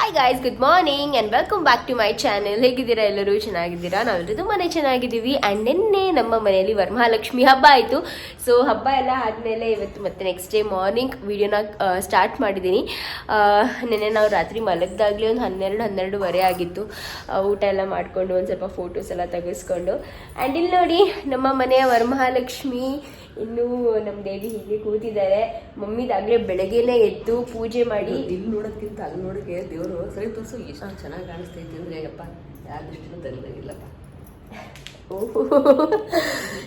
Hi guys good morning and welcome back to my channel ಹೇಗಿದ್ದೀರಾ ಎಲ್ಲರೂ? ಚೆನ್ನಾಗಿದ್ದೀರಾ? ನಾವೆಲ್ಲರೂ ತುಂಬಾ ಚೆನ್ನಾಗಿದ್ದೀವಿ. ಆ್ಯಂಡ್ ನಿನ್ನೆ ನಮ್ಮ ಮನೆಯಲ್ಲಿ ವರಮಹಾಲಕ್ಷ್ಮಿ ಹಬ್ಬ ಆಯಿತು. ಸೊ ಹಬ್ಬ ಎಲ್ಲ ಆದಮೇಲೆ ಇವತ್ತು ಮತ್ತೆ ನೆಕ್ಸ್ಟ್ ಡೇ ಮಾರ್ನಿಂಗ್ ವೀಡಿಯೋನ ಸ್ಟಾರ್ಟ್ ಮಾಡಿದ್ದೀನಿ. ನಿನ್ನೆ ನಾವು ರಾತ್ರಿ ಮಲಗ್ದಾಗಲೇ ಒಂದು ಹನ್ನೆರಡು, ಹನ್ನೆರಡುವರೆ ಆಗಿತ್ತು. ಊಟ ಎಲ್ಲ ಮಾಡಿಕೊಂಡು ಒಂದು ಸ್ವಲ್ಪ ಫೋಟೋಸ್ ಎಲ್ಲ ತೆಗೆಸ್ಕೊಂಡು. ಆ್ಯಂಡ್ ಇಲ್ಲಿ ನೋಡಿ, ನಮ್ಮ ಮನೆಯ ವರಮಹಾಲಕ್ಷ್ಮಿ ಇನ್ನೂ ನಮ್ಮ ದೇವಿ ಹೀಗೆ ಕೂತಿದ್ದಾರೆ. ಮಮ್ಮಿದಾಗಲೇ ಬೆಳಗ್ಗೆನೆ ಎದ್ದು ಪೂಜೆ ಮಾಡಿ. ಇಲ್ಲಿ ನೋಡೋದಕ್ಕಿಂತ ಅಲ್ಲಿ ನೋಡೋಕೆ ದೇವರು ಸರಿ ತೋರಿಸು ಎಷ್ಟು ಚೆನ್ನಾಗಿ ಕಾಣಿಸ್ತೈತಿ ಅಂದ್ರೆ ಯಪ್ಪ ಯಾರ ದೃಷ್ಟಿನೂ ತೆಗೆದಾಗಿಲ್ಲಪ್ಪ ಓಹೋ.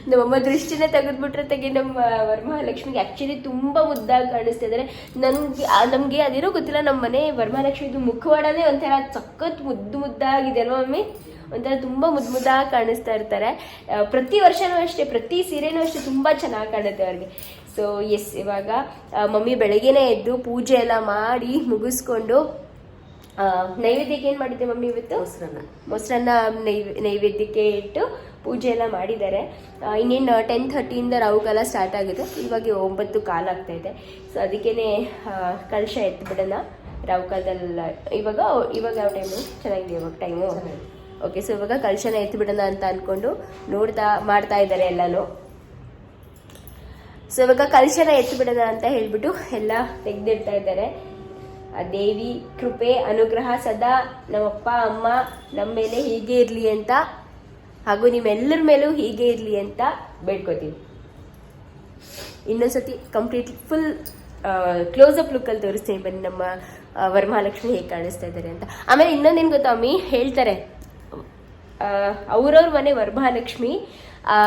ನಮ್ಮಮ್ಮ ದೃಷ್ಟಿನೇ ತೆಗೆದ್ಬಿಟ್ರೆ ತೆಗೆ ನಮ್ಮ ವರಮಹಾಲಕ್ಷ್ಮಿಗೆ ಆ್ಯಕ್ಚುಲಿ ತುಂಬ ಮುದ್ದಾಗಿ ಕಾಣಿಸ್ತಾ ಇದ್ದಾರೆ. ನನಗೆ ನಮಗೆ ಅದೇನೋ ಗೊತ್ತಿಲ್ಲ ನಮ್ಮ ಮನೆ ವರಮಹಾಲಕ್ಷ್ಮಿದು ಮುಖವಾಡನೇ ಒಂಥರ ಸಖತ್ ಮುದ್ದು ಮುದ್ದಾಗಿದೆ ಅಲ್ವಾ ಮಮ್ಮಿ? ಒಂಥರ ತುಂಬ ಮುದ್ದು ಮುದ್ದಾಗಿ ಕಾಣಿಸ್ತಾ ಇರ್ತಾರೆ. ಪ್ರತಿ ವರ್ಷನೂ ಅಷ್ಟೇ ಪ್ರತಿ ಸೀರೆನೂ ಅಷ್ಟೇ ತುಂಬ ಚೆನ್ನಾಗಿ ಕಾಣುತ್ತೆ ಅವ್ರಿಗೆ. ಸೊ ಎಸ್ ಇವಾಗ ಮಮ್ಮಿ ಬೆಳಗ್ಗೆನೇ ಎದ್ದು ಪೂಜೆ ಎಲ್ಲ ಮಾಡಿ ಮುಗಿಸ್ಕೊಂಡು ನೈವೇದ್ಯಕ್ಕೆ ಏನು ಮಾಡಿದ್ದೆ ಮಮ್ಮಿ ಇವತ್ತು? ಮೊಸರನ್ನ. ಮೊಸರನ್ನ ನೈವೇ ನೈವೇದ್ಯಕ್ಕೆ ಇಟ್ಟು ಪೂಜೆ ಎಲ್ಲ ಮಾಡಿದ್ದಾರೆ. ಇನ್ನೇನು ಟೆನ್ ಥರ್ಟಿಯಿಂದ ರಾಹುಕಾಲ ಸ್ಟಾರ್ಟ್ ಆಗುತ್ತೆ. ಇವಾಗ ಒಂಬತ್ತು ಕಾಲ ಆಗ್ತಾ ಇದೆ. ಸೊ ಅದಕ್ಕೇನೆ ಕಳಶ ಕಲಶ ಎತ್ಬಿಡೋಣ. ರಾಹುಕಾಲದಲ್ಲ ಇವಾಗ ಇವಾಗ ಯಾವ ಟೈಮು ಚೆನ್ನಾಗಿದೆ ಇವಾಗ ಟೈಮು ಓಕೆ ಸೊ ಇವಾಗ ಕಲಶನ ಎತ್ಬಿಡೋಣ ಅಂತ ಅಂದ್ಕೊಂಡು ನೋಡ್ತಾ, ಮಾಡ್ತಾ ಇದ್ದಾರೆ ಎಲ್ಲನೂ. ಸೊ ಇವಾಗ ಕಲಶನ ಎತ್ಬಿಡೋಣ ಅಂತ ಹೇಳ್ಬಿಟ್ಟು ಎಲ್ಲ ತೆಗೆದಿಡ್ತಾ ಇದ್ದಾರೆ. ಆ ದೇವಿ, ಕೃಪೆ, ಅನುಗ್ರಹ ಸದಾ ನಮ್ಮಪ್ಪ, ಅಮ್ಮ, ನಮ್ಮ ಮೇಲೆ ಹೀಗೆ ಇರಲಿ ಅಂತ ಹಾಗೂ ನಿಮ್ಮೆಲ್ಲರ ಮೇಲೂ ಹೀಗೆ ಇರಲಿ ಅಂತ ಬೇಡ್ಕೋತೀನಿ ಇನ್ನೊಂದ್ಸತಿ ಕಂಪ್ಲೀಟ್ ಫುಲ್ ಕ್ಲೋಸ್ ಅಪ್ ಲುಕ್ಕಲ್ಲಿ ತೋರಿಸ್ತೀನಿ. ಬನ್ನಿ, ನಮ್ಮ ವರಮಹಾಲಕ್ಷ್ಮಿ ಹೇಗೆ ಕಾಣಿಸ್ತಾ ಇದ್ದಾರೆ ಅಂತ. ಆಮೇಲೆ ಇನ್ನೊಂದೇನು ಗೊತ್ತಾ ಅಮ್ಮಿ ಹೇಳ್ತಾರೆ. ಅವ್ರವ್ರ ಮನೆ ವರಮಹಾಲಕ್ಷ್ಮಿ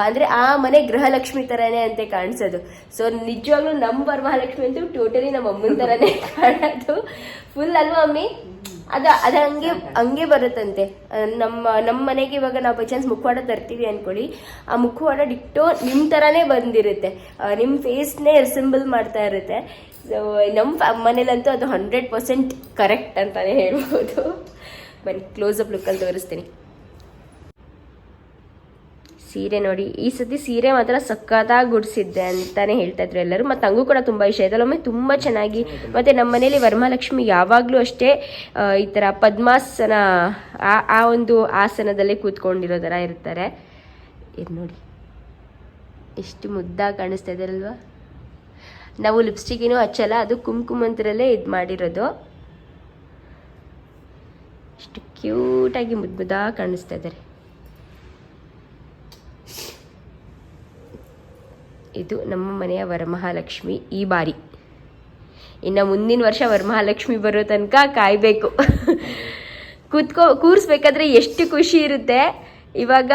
ಅಂದರೆ ಆ ಮನೆ ಗೃಹಲಕ್ಷ್ಮಿ ತರಾನೇ ಅಂತೆ ಕಾಣಿಸೋದು. ಸೊ ನಿಜವಾಗ್ಲೂ ನಮ್ಮ ವರಮಹಾಲಕ್ಷ್ಮಿ ಅಂತೂ ಟೋಟಲಿ ನಮ್ಮ ಅಮ್ಮನ ತರಾನೇ ಕಾಣೋದು. ಫುಲ್ ಅಲ್ವಾ ಅಮ್ಮಿ ಅದ ಅದ ಹಂಗೆ ಹಂಗೆ ಬರುತ್ತಂತೆ. ನಮ್ಮ ನಮ್ಮ ಮನೆಗೆ ಇವಾಗ ನಾವು ಬೈ ಚಾನ್ಸ್ ಮುಖವಾಡ ತರ್ತೀವಿ ಅನ್ಕೊಳ್ಳಿ. ಆ ಮುಖವಾಡ ಡಿಕ್ಟೋ ನಿಮ್ಮ ಥರನೇ ಬಂದಿರುತ್ತೆ. ನಿಮ್ ನಿಮ್ಮ ಫೇಸ್ನೇ ರಿಸೆಂಬಲ್ ಮಾಡ್ತಾ ಇರುತ್ತೆ. ಸೊ ನಮ್ಮ ಮನೇಲಂತೂ ಅದು ಹಂಡ್ರೆಡ್ ಪರ್ಸೆಂಟ್ ಕರೆಕ್ಟ್ ಅಂತಾನೆ ಹೇಳ್ಬೋದು. ಬನ್ನಿ ಕ್ಲೋಸ್ ಅಪ್ ಲುಕ್ಕಲ್ಲಿ ತೋರಿಸ್ತೀನಿ. ಸೀರೆ ನೋಡಿ, ಈ ಸತಿ ಸೀರೆ ಮಾತ್ರ ಸಖತ್ತಾಗಿ ಗುಡಿಸಿದ್ದೆ ಅಂತಾನೆ ಹೇಳ್ತಾ ಇದ್ರು ಎಲ್ಲರೂ. ಮತ್ತು ಹಂಗೂ ಕೂಡ ತುಂಬ ಇಷ್ಟ ಆಯ್ತಲ್ಲ ಒಮ್ಮೆ ತುಂಬ ಚೆನ್ನಾಗಿ, ಮತ್ತು ನಮ್ಮ ಮನೇಲಿ ವರಮಹಾಲಕ್ಷ್ಮಿ ಯಾವಾಗಲೂ ಅಷ್ಟೇ ಈ ಥರ ಪದ್ಮಾಸನ, ಆ ಒಂದು ಆಸನದಲ್ಲೇ ಕೂತ್ಕೊಂಡಿರೋ ಥರ ಇರ್ತಾರೆ. ಇದು ನೋಡಿ. ಎಷ್ಟು ಮುದ್ದಾಗಿ ಕಾಣಿಸ್ತಾ ಇದಾರಲ್ವಾ? ನಾವು ಲಿಪ್ಸ್ಟಿಕ್ ಏನೂ ಹಚ್ಚಲ್ಲ, ಅದು ಕುಂಕುಮಂತ್ರಲ್ಲೇ ಇದು ಮಾಡಿರೋದು. ಎಷ್ಟು ಕ್ಯೂಟಾಗಿ ಮುದ್ದು ಮುದ್ದಾಗಿ ಕಾಣಿಸ್ತಾ ಇದ್ದಾರೆ ಇದು ನಮ್ಮ ಮನೆಯ ವರಮಹಾಲಕ್ಷ್ಮಿ ಈ ಬಾರಿ. ಇನ್ನು ಮುಂದಿನ ವರ್ಷ ವರಮಹಾಲಕ್ಷ್ಮಿ ಬರೋ ತನಕ ಕಾಯಬೇಕು. ಕೂತ್ಕೋ, ಕೂರಿಸ್ಬೇಕಾದ್ರೆ ಎಷ್ಟು ಖುಷಿ ಇರುತ್ತೆ. ಇವಾಗ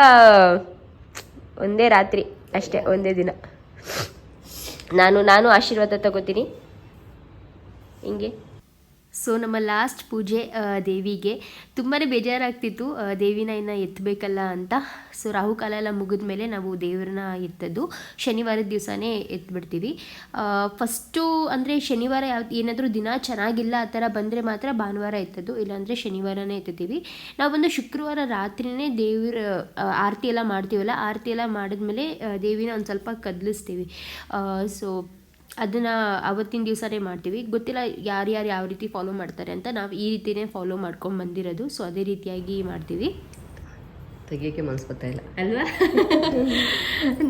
ಒಂದೇ ರಾತ್ರಿ ಅಷ್ಟೇ, ಒಂದೇ ದಿನ. ನಾನು ನಾನು ಆಶೀರ್ವಾದ ತಗೋತೀನಿ. ಹಿಂಗೆ. ಸೊ ನಮ್ಮ ಲಾಸ್ಟ್ ಪೂಜೆ ದೇವಿಗೆ. ತುಂಬಾ ಬೇಜಾರಾಗ್ತಿತ್ತು ದೇವಿನ ಇನ್ನು ಎತ್ತಬೇಕಲ್ಲ ಅಂತ. ಸೊ ರಾಹುಕಾಲ ಎಲ್ಲ ಮುಗಿದ ಮೇಲೆ ನಾವು ದೇವ್ರನ್ನ ಎತ್ತದ್ದು. ಶನಿವಾರದ ದಿವಸನೇ ಎತ್ಬಿಡ್ತೀವಿ. ಫಸ್ಟು ಅಂದರೆ ಶನಿವಾರ ಯಾವ, ಏನಾದರೂ ದಿನ ಚೆನ್ನಾಗಿಲ್ಲ ಆ ಥರ ಬಂದರೆ ಮಾತ್ರ ಭಾನುವಾರ ಎತ್ತದ್ದು. ಇಲ್ಲಾಂದರೆ ಶನಿವಾರನೇ ಎತ್ತೀವಿ ನಾವು ಬಂದು ಶುಕ್ರವಾರ ರಾತ್ರಿನೇ ದೇವ್ರ ಆರತಿ ಎಲ್ಲ ಮಾಡ್ತೀವಲ್ಲ, ಆರತಿ ಎಲ್ಲ ಮಾಡಿದ್ಮೇಲೆ ದೇವಿನ ಒಂದು ಸ್ವಲ್ಪ ಕದಲಿಸ್ತೀವಿ. ಸೊ ಅದನ್ನು ಅವತ್ತಿನ ದಿವಸನೇ ಮಾಡ್ತೀವಿ. ಗೊತ್ತಿಲ್ಲ ಯಾರ್ಯಾರು ಯಾವ ರೀತಿ ಫಾಲೋ ಮಾಡ್ತಾರೆ ಅಂತ ನಾವು ಈ ರೀತಿನೇ ಫಾಲೋ ಮಾಡ್ಕೊಂಡು ಬಂದಿರೋದು. ಸೊ ಅದೇ ರೀತಿಯಾಗಿ ಮಾಡ್ತೀವಿ. ತೆಗಿಯೋಕೆ ಮನ್ಸು ಬರ್ತಾ ಇಲ್ಲ. ಅಲ್ವಾ?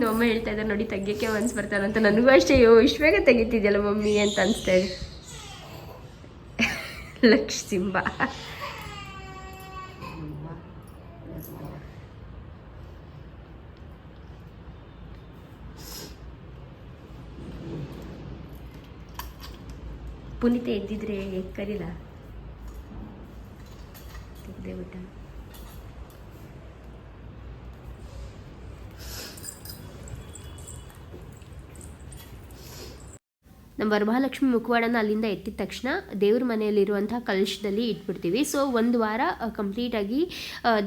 ನಮ್ಮಮ್ಮ ಹೇಳ್ತಾ ಇದ್ದಾರೆ ನೋಡಿ ತೆಗಿಯೋಕ್ಕೆ ಮನ್ಸು ಬರ್ತಾರೆ ಅಂತ. ನನಗೂ ಅಷ್ಟೇ ಅಯ್ಯೋ ಇಷ್ಟು ಬೇಗ ತೆಗಿತಿದ್ಯಲ್ಲ ಮಮ್ಮಿ ಅಂತ ಅನಿಸ್ತಾ ಇದೆ. ಲಕ್ಷ ಸಿಂಬ. ಪುನೀತ ಎದ್ದಿದ್ರೆ ಕರೀಲ? ತೆಗ್ದೇ ಬಿಟ್ಟ. ನಮ್ಮ ವರಮಹಾಲಕ್ಷ್ಮಿ ಮುಖವಾಡನ ಅಲ್ಲಿಂದ ಎತ್ತಿದ ತಕ್ಷಣ ದೇವ್ರ ಮನೆಯಲ್ಲಿರುವಂತಹ ಕಲಶದಲ್ಲಿ ಇಟ್ಬಿಡ್ತೀವಿ. ಸೊ ಒಂದು ವಾರ ಕಂಪ್ಲೀಟಾಗಿ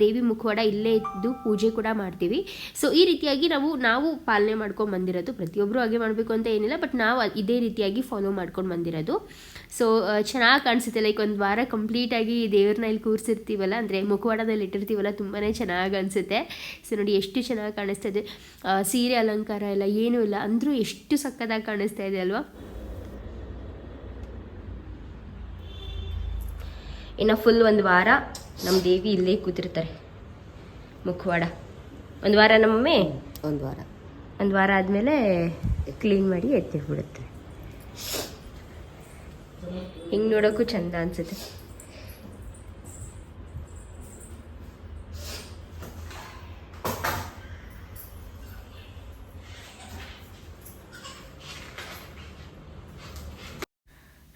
ದೇವಿ ಮುಖವಾಡ ಇಲ್ಲೇ ಇದ್ದು ಪೂಜೆ ಕೂಡ ಮಾಡ್ತೀವಿ. ಸೊ ಈ ರೀತಿಯಾಗಿ ನಾವು ನಾವು ಪಾಲನೆ ಮಾಡ್ಕೊಂಡು ಬಂದಿರೋದು. ಪ್ರತಿಯೊಬ್ಬರು ಹಾಗೆ ಮಾಡಬೇಕು ಅಂತ ಏನಿಲ್ಲ ಬಟ್ ನಾವು ಇದೇ ರೀತಿಯಾಗಿ ಫಾಲೋ ಮಾಡ್ಕೊಂಡು ಬಂದಿರೋದು. ಸೊ ಚೆನ್ನಾಗಿ ಕಾಣಿಸುತ್ತೆ. ಲೈಕ್ ಒಂದು ವಾರ ಕಂಪ್ಲೀಟಾಗಿ ದೇವ್ರನ್ನ ಇಲ್ಲಿ ಕೂರಿಸಿರ್ತೀವಲ್ಲ, ಅಂದರೆ ಮುಖವಾಡದಲ್ಲಿ ಇಟ್ಟಿರ್ತೀವಲ್ಲ ತುಂಬಾ ಚೆನ್ನಾಗಿ ಅನಿಸುತ್ತೆ. ಸೊ ನೋಡಿ ಎಷ್ಟು ಚೆನ್ನಾಗಿ ಕಾಣಿಸ್ತಾ ಇದೆ. ಸೀರೆ ಅಲಂಕಾರ ಎಲ್ಲ ಏನೂ ಇಲ್ಲ, ಅಂದರೂ ಎಷ್ಟು ಸಕ್ಕದಾಗಿ ಕಾಣಿಸ್ತಾ ಇದೆ ಅಲ್ವಾ? ಇನ್ನು ಫುಲ್ ಒಂದು ವಾರ ನಮ್ಮ ದೇವಿ ಇಲ್ಲೇ ಕೂತಿರ್ತಾರೆ ಮುಖವಾಡ. ಒಂದು ವಾರ ನಮ್ಮಮ್ಮೆ? ಒಂದು ವಾರ. ಒಂದು ವಾರ ಆದಮೇಲೆ ಕ್ಲೀನ್ ಮಾಡಿ ಎತ್ತಿಟ್ಬಿಡುತ್ತೆ ಹಿಂಗೆ ನೋಡೋಕ್ಕೂ ಚಂದ ಅನ್ಸುತ್ತೆ.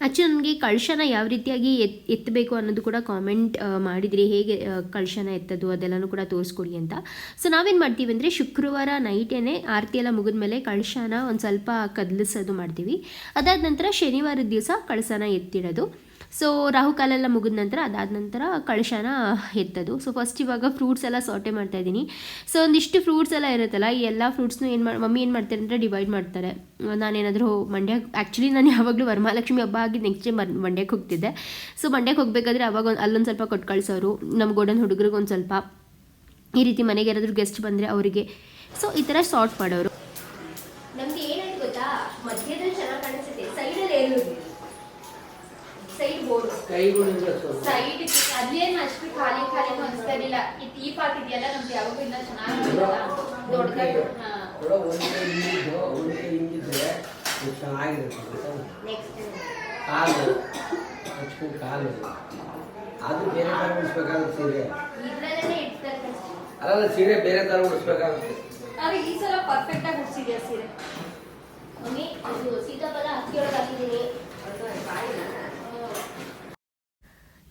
ಆ್ಯಕ್ಚುಲಿ ನನಗೆ ಕಳಶನ ಯಾವ ರೀತಿಯಾಗಿ ಎತ್, ಎತ್ತಬೇಕು ಅನ್ನೋದು ಕೂಡ ಕಾಮೆಂಟ್ ಮಾಡಿದ್ರಿ. ಹೇಗೆ ಕಳಶನ ಎತ್ತದು ಅದೆಲ್ಲನೂ ಕೂಡ ತೋರಿಸ್ಕೊಡಿ ಅಂತ. ಸೊ ನಾವೇನು ಮಾಡ್ತೀವಿ ಅಂದರೆ ಶುಕ್ರವಾರ ನೈಟೇನೆ ಆರತಿ ಎಲ್ಲ ಮುಗಿದ್ಮೇಲೆ ಕಳಶನ ಒಂದು ಸ್ವಲ್ಪ ಕದಲಿಸೋದು ಮಾಡ್ತೀವಿ. ಅದಾದ ನಂತರ ಶನಿವಾರದ ದಿವಸ ಕಳಶನ ಎತ್ತಿಡೋದು. ಸೊ ರಾಹುಕಾಲ ಎಲ್ಲ ಮುಗಿದ ನಂತರ, ಅದಾದ ನಂತರ ಕಳಶನ ಎತ್ತದು ಸೊ ಫಸ್ಟ್ ಇವಾಗ ಫ್ರೂಟ್ಸ್ ಎಲ್ಲ ಸಾಟೆ ಮಾಡ್ತಾ ಇದ್ದೀನಿ. ಸೊ ಒಂದಿಷ್ಟು ಫ್ರೂಟ್ಸ್ ಎಲ್ಲ ಇರುತ್ತಲ್ಲ, ಈ ಎಲ್ಲ ಫ್ರೂಟ್ಸ್ನು ಏನು ಮಾಡಿ ಮಮ್ಮಿ ಏನು ಮಾಡ್ತಾರೆ ಅಂದರೆ ಡಿವೈಡ್ ಮಾಡ್ತಾರೆ. ನಾನೇನಾದರೂ ಮಂಡ್ಯ ಆ್ಯಕ್ಚುಲಿ ನಾನು ಯಾವಾಗಲೂ ವರಮಹಾಲಕ್ಷ್ಮಿ ಹಬ್ಬ ಆಗಿ ನೆಕ್ಸ್ಟ್ ಡೇ ಮಂಡ್ಯಕ್ಕೆ ಹೋಗ್ತಿದ್ದೆ. ಸೊ ಮಂಡ್ಯಕ್ಕೆ ಹೋಗಬೇಕಾದ್ರೆ ಅವಾಗ ಒಂದು, ಅಲ್ಲೊಂದು ಸ್ವಲ್ಪ ಕೊಟ್ಟು ಕಳಿಸೋರು ನಮ್ಮ ಗೋಡನ್ ಹುಡುಗರಿಗೆ ಒಂದು ಸ್ವಲ್ಪ ಈ ರೀತಿ ಮನೆಗೆ ಯಾರಾದರೂ ಗೆಸ್ಟ್ ಬಂದರೆ ಅವರಿಗೆ. ಸೊ ಈ ಥರ ಸಾರ್ಟ್ ಮಾಡೋರು. ನಮಗೆ ಏನಾಯ್ತು ಗೊತ್ತಾ? ಮಧ್ಯದಲ್ಲಿ ಚೆನ್ನಾಗಿ ಕಾಣಿಸುತ್ತೆ. ಸೈಡಲ್ಲಿ ಏನು ಸೈಡ್ ಬೋರ್ಡ್. ಸೈಡ್ ಅಲ್ಲೇನು ಅಷ್ಟು ಖಾಲಿ ಖಾಲಿ ಅನಿಸ್ತಾ ಇರಲಿಲ್ಲ ಈ ದೀಪ ಹಾಕಿದ್ಯಲ್ಲ ನಮ್ಗೆ ಯಾವಾಗೂ ಇಲ್ಲ ಚೆನ್ನಾಗಿ ದೊಡ್ಡ ಹಾ. ಒಂದೇ ಹಿಂಗಿದ್ದು ಒಂದೇ ಹಿಂಗಿದ್ರೆ ಇದು ಚೆನ್ನಾಗಿರುತ್ತೆ ಗೊತ್ತಾ? ನೆಕ್ಸ್ಟ್ ಕಾಲು ಹಚ್ಕೊಂಡು ಕಾಲು. ಅದು ಬೇರೆ ಥರ ಉಡಿಸ್ಬೇಕಾಗುತ್ತೆ ಸೀರೆ. ಅಲ್ಲ ಸೀರೆ ಬೇರೆ ತರ ಉಡಿಸ್ಬೇಕಾಗುತ್ತೆ. ಆದ್ರೆ ಈ ಸಲ ಪರ್ಫೆಕ್ಟ್ ಆಗಿ ಉಡ್ಸಿದ್ಯಾ ಸೀರೆ? ಮಮ್ಮಿ ಅದು ಸೀತಾಫಲ ಹಕ್ಕಿಯೊಳಗೆ ಹಾಕಿದ್ದೀನಿ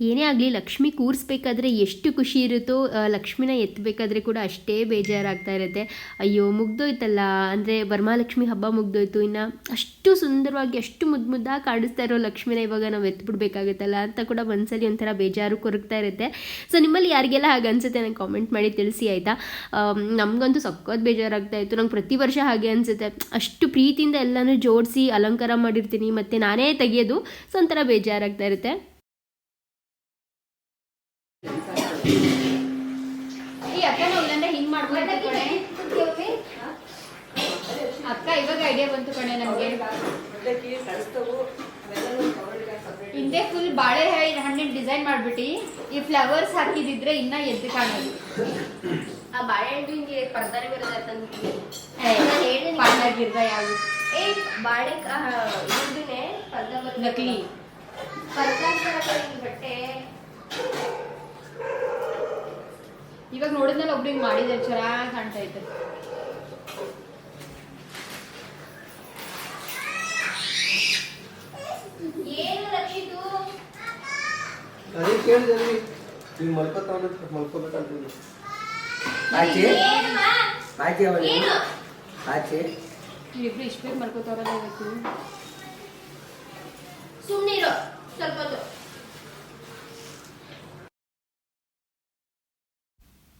ಏನೇ ಆಗಲಿ, ಲಕ್ಷ್ಮಿ ಕೂರಿಸ್ಬೇಕಾದ್ರೆ ಎಷ್ಟು ಖುಷಿ ಇರುತ್ತೋ ಲಕ್ಷ್ಮಿನ ಎತ್ತಬೇಕಾದ್ರೆ ಕೂಡ ಅಷ್ಟೇ ಬೇಜಾರಾಗ್ತಾ ಇರುತ್ತೆ. ಅಯ್ಯೋ, ಮುಗ್ದೋಯ್ತಲ್ಲ. ಅಂದರೆ ವರಮಹಾಲಕ್ಷ್ಮಿ ಹಬ್ಬ ಮುಗ್ದೋಯ್ತು. ಇನ್ನು ಅಷ್ಟು ಸುಂದರವಾಗಿ, ಅಷ್ಟು ಮುದ್ದು ಮುದ್ದಾಗಿ ಕಾಡಿಸ್ತಾ ಇರೋ ಲಕ್ಷ್ಮಿನ ಇವಾಗ ನಾವು ಎತ್ಬಿಡ್ಬೇಕಾಗುತ್ತಲ್ಲ ಅಂತ ಕೂಡ ಒಂದ್ಸಲಿ ಒಂಥರ ಬೇಜಾರು ಕೊರಗ್ತಾ ಇರುತ್ತೆ. ಸೊ ನಿಮ್ಮಲ್ಲಿ ಯಾರಿಗೆಲ್ಲ ಹಾಗೆ ಅನಿಸುತ್ತೆ ನಂಗೆ ಕಾಮೆಂಟ್ ಮಾಡಿ ತಿಳಿಸಿ, ಆಯಿತಾ? ನಮಗಂತೂ ಸಖತ್ ಬೇಜಾರಾಗ್ತಾ ಇತ್ತು. ನಂಗೆ ಪ್ರತಿ ವರ್ಷ ಹಾಗೆ ಅನಿಸುತ್ತೆ. ಅಷ್ಟು ಪ್ರೀತಿಯಿಂದ ಎಲ್ಲನೂ ಜೋಡಿಸಿ, ಅಲಂಕಾರ ಮಾಡಿರ್ತೀನಿ, ಮತ್ತು ನಾನೇ ತೆಗೆಯೋದು. ಸೊ ಒಂಥರ ಬೇಜಾರಾಗ್ತಾ ಇರುತ್ತೆ ಈ ಅಕ್ಕ ನಾವು ಇಲ್ಲಾಂದ್ರೆ ಹಿಂಗ್ ಮಾಡ್ಬೇಕು ಕಣೆ ಅಕ್ಕ ಇವಾಗ ಐಡಿಯಾ ಬಂತು ಕಣೆ ನಮ್ಗೆ. ಹಿಂದೆ ಫುಲ್ ಬಾಳೆ ಹಣ್ಣಿನ ಡಿಸೈನ್ ಮಾಡ್ಬಿಟ್ಟು. ಈ ಫ್ಲವರ್ಸ್ ಹಾಕಿದಿದ್ರೆ ಇನ್ನ ಎದ್ದು ಕಾಣೋದು. ಆ ಬಾಳೆಹಣ್ಣಿಗೆ ಪರ್ದಾನೆ ಬರೋದ ಪಾಲಾಗಿರ್ದ ಯಾವುದು? ಏ ಬಾಳೆ ಇದ್ರೇ ಪರ್ದ. ನಕಲಿ. ಈ ಬಟ್ಟೆ? ಇವಾಗ ನೋಡಿದ್ಮೇಲೆ ಒಬ್ರಿಗೆ ಮಾಡಿದ್ರೆ ಚೆನ್ನಾಗಿ ಕಾಣ್ತಾ ಇತ್ತು ಏನು ರಕ್ಷಿತು ಅದೇ ಕೇಳಿದೆ ನೀವು ಮಲ್ಕೋತಾ ಮಲ್ಕೋಬೇಕಂತ ಆಚೆ? ಆಚೆ ಏನು? ಆಚೆ? ಇಬ್ರು ಇಷ್ಟು ಮಲ್ಕೋತಾರಲ್ಲ ಇವತ್ತು. ಸುಮ್ಮನೆ ಇರೋ ಸ್ವಲ್ಪ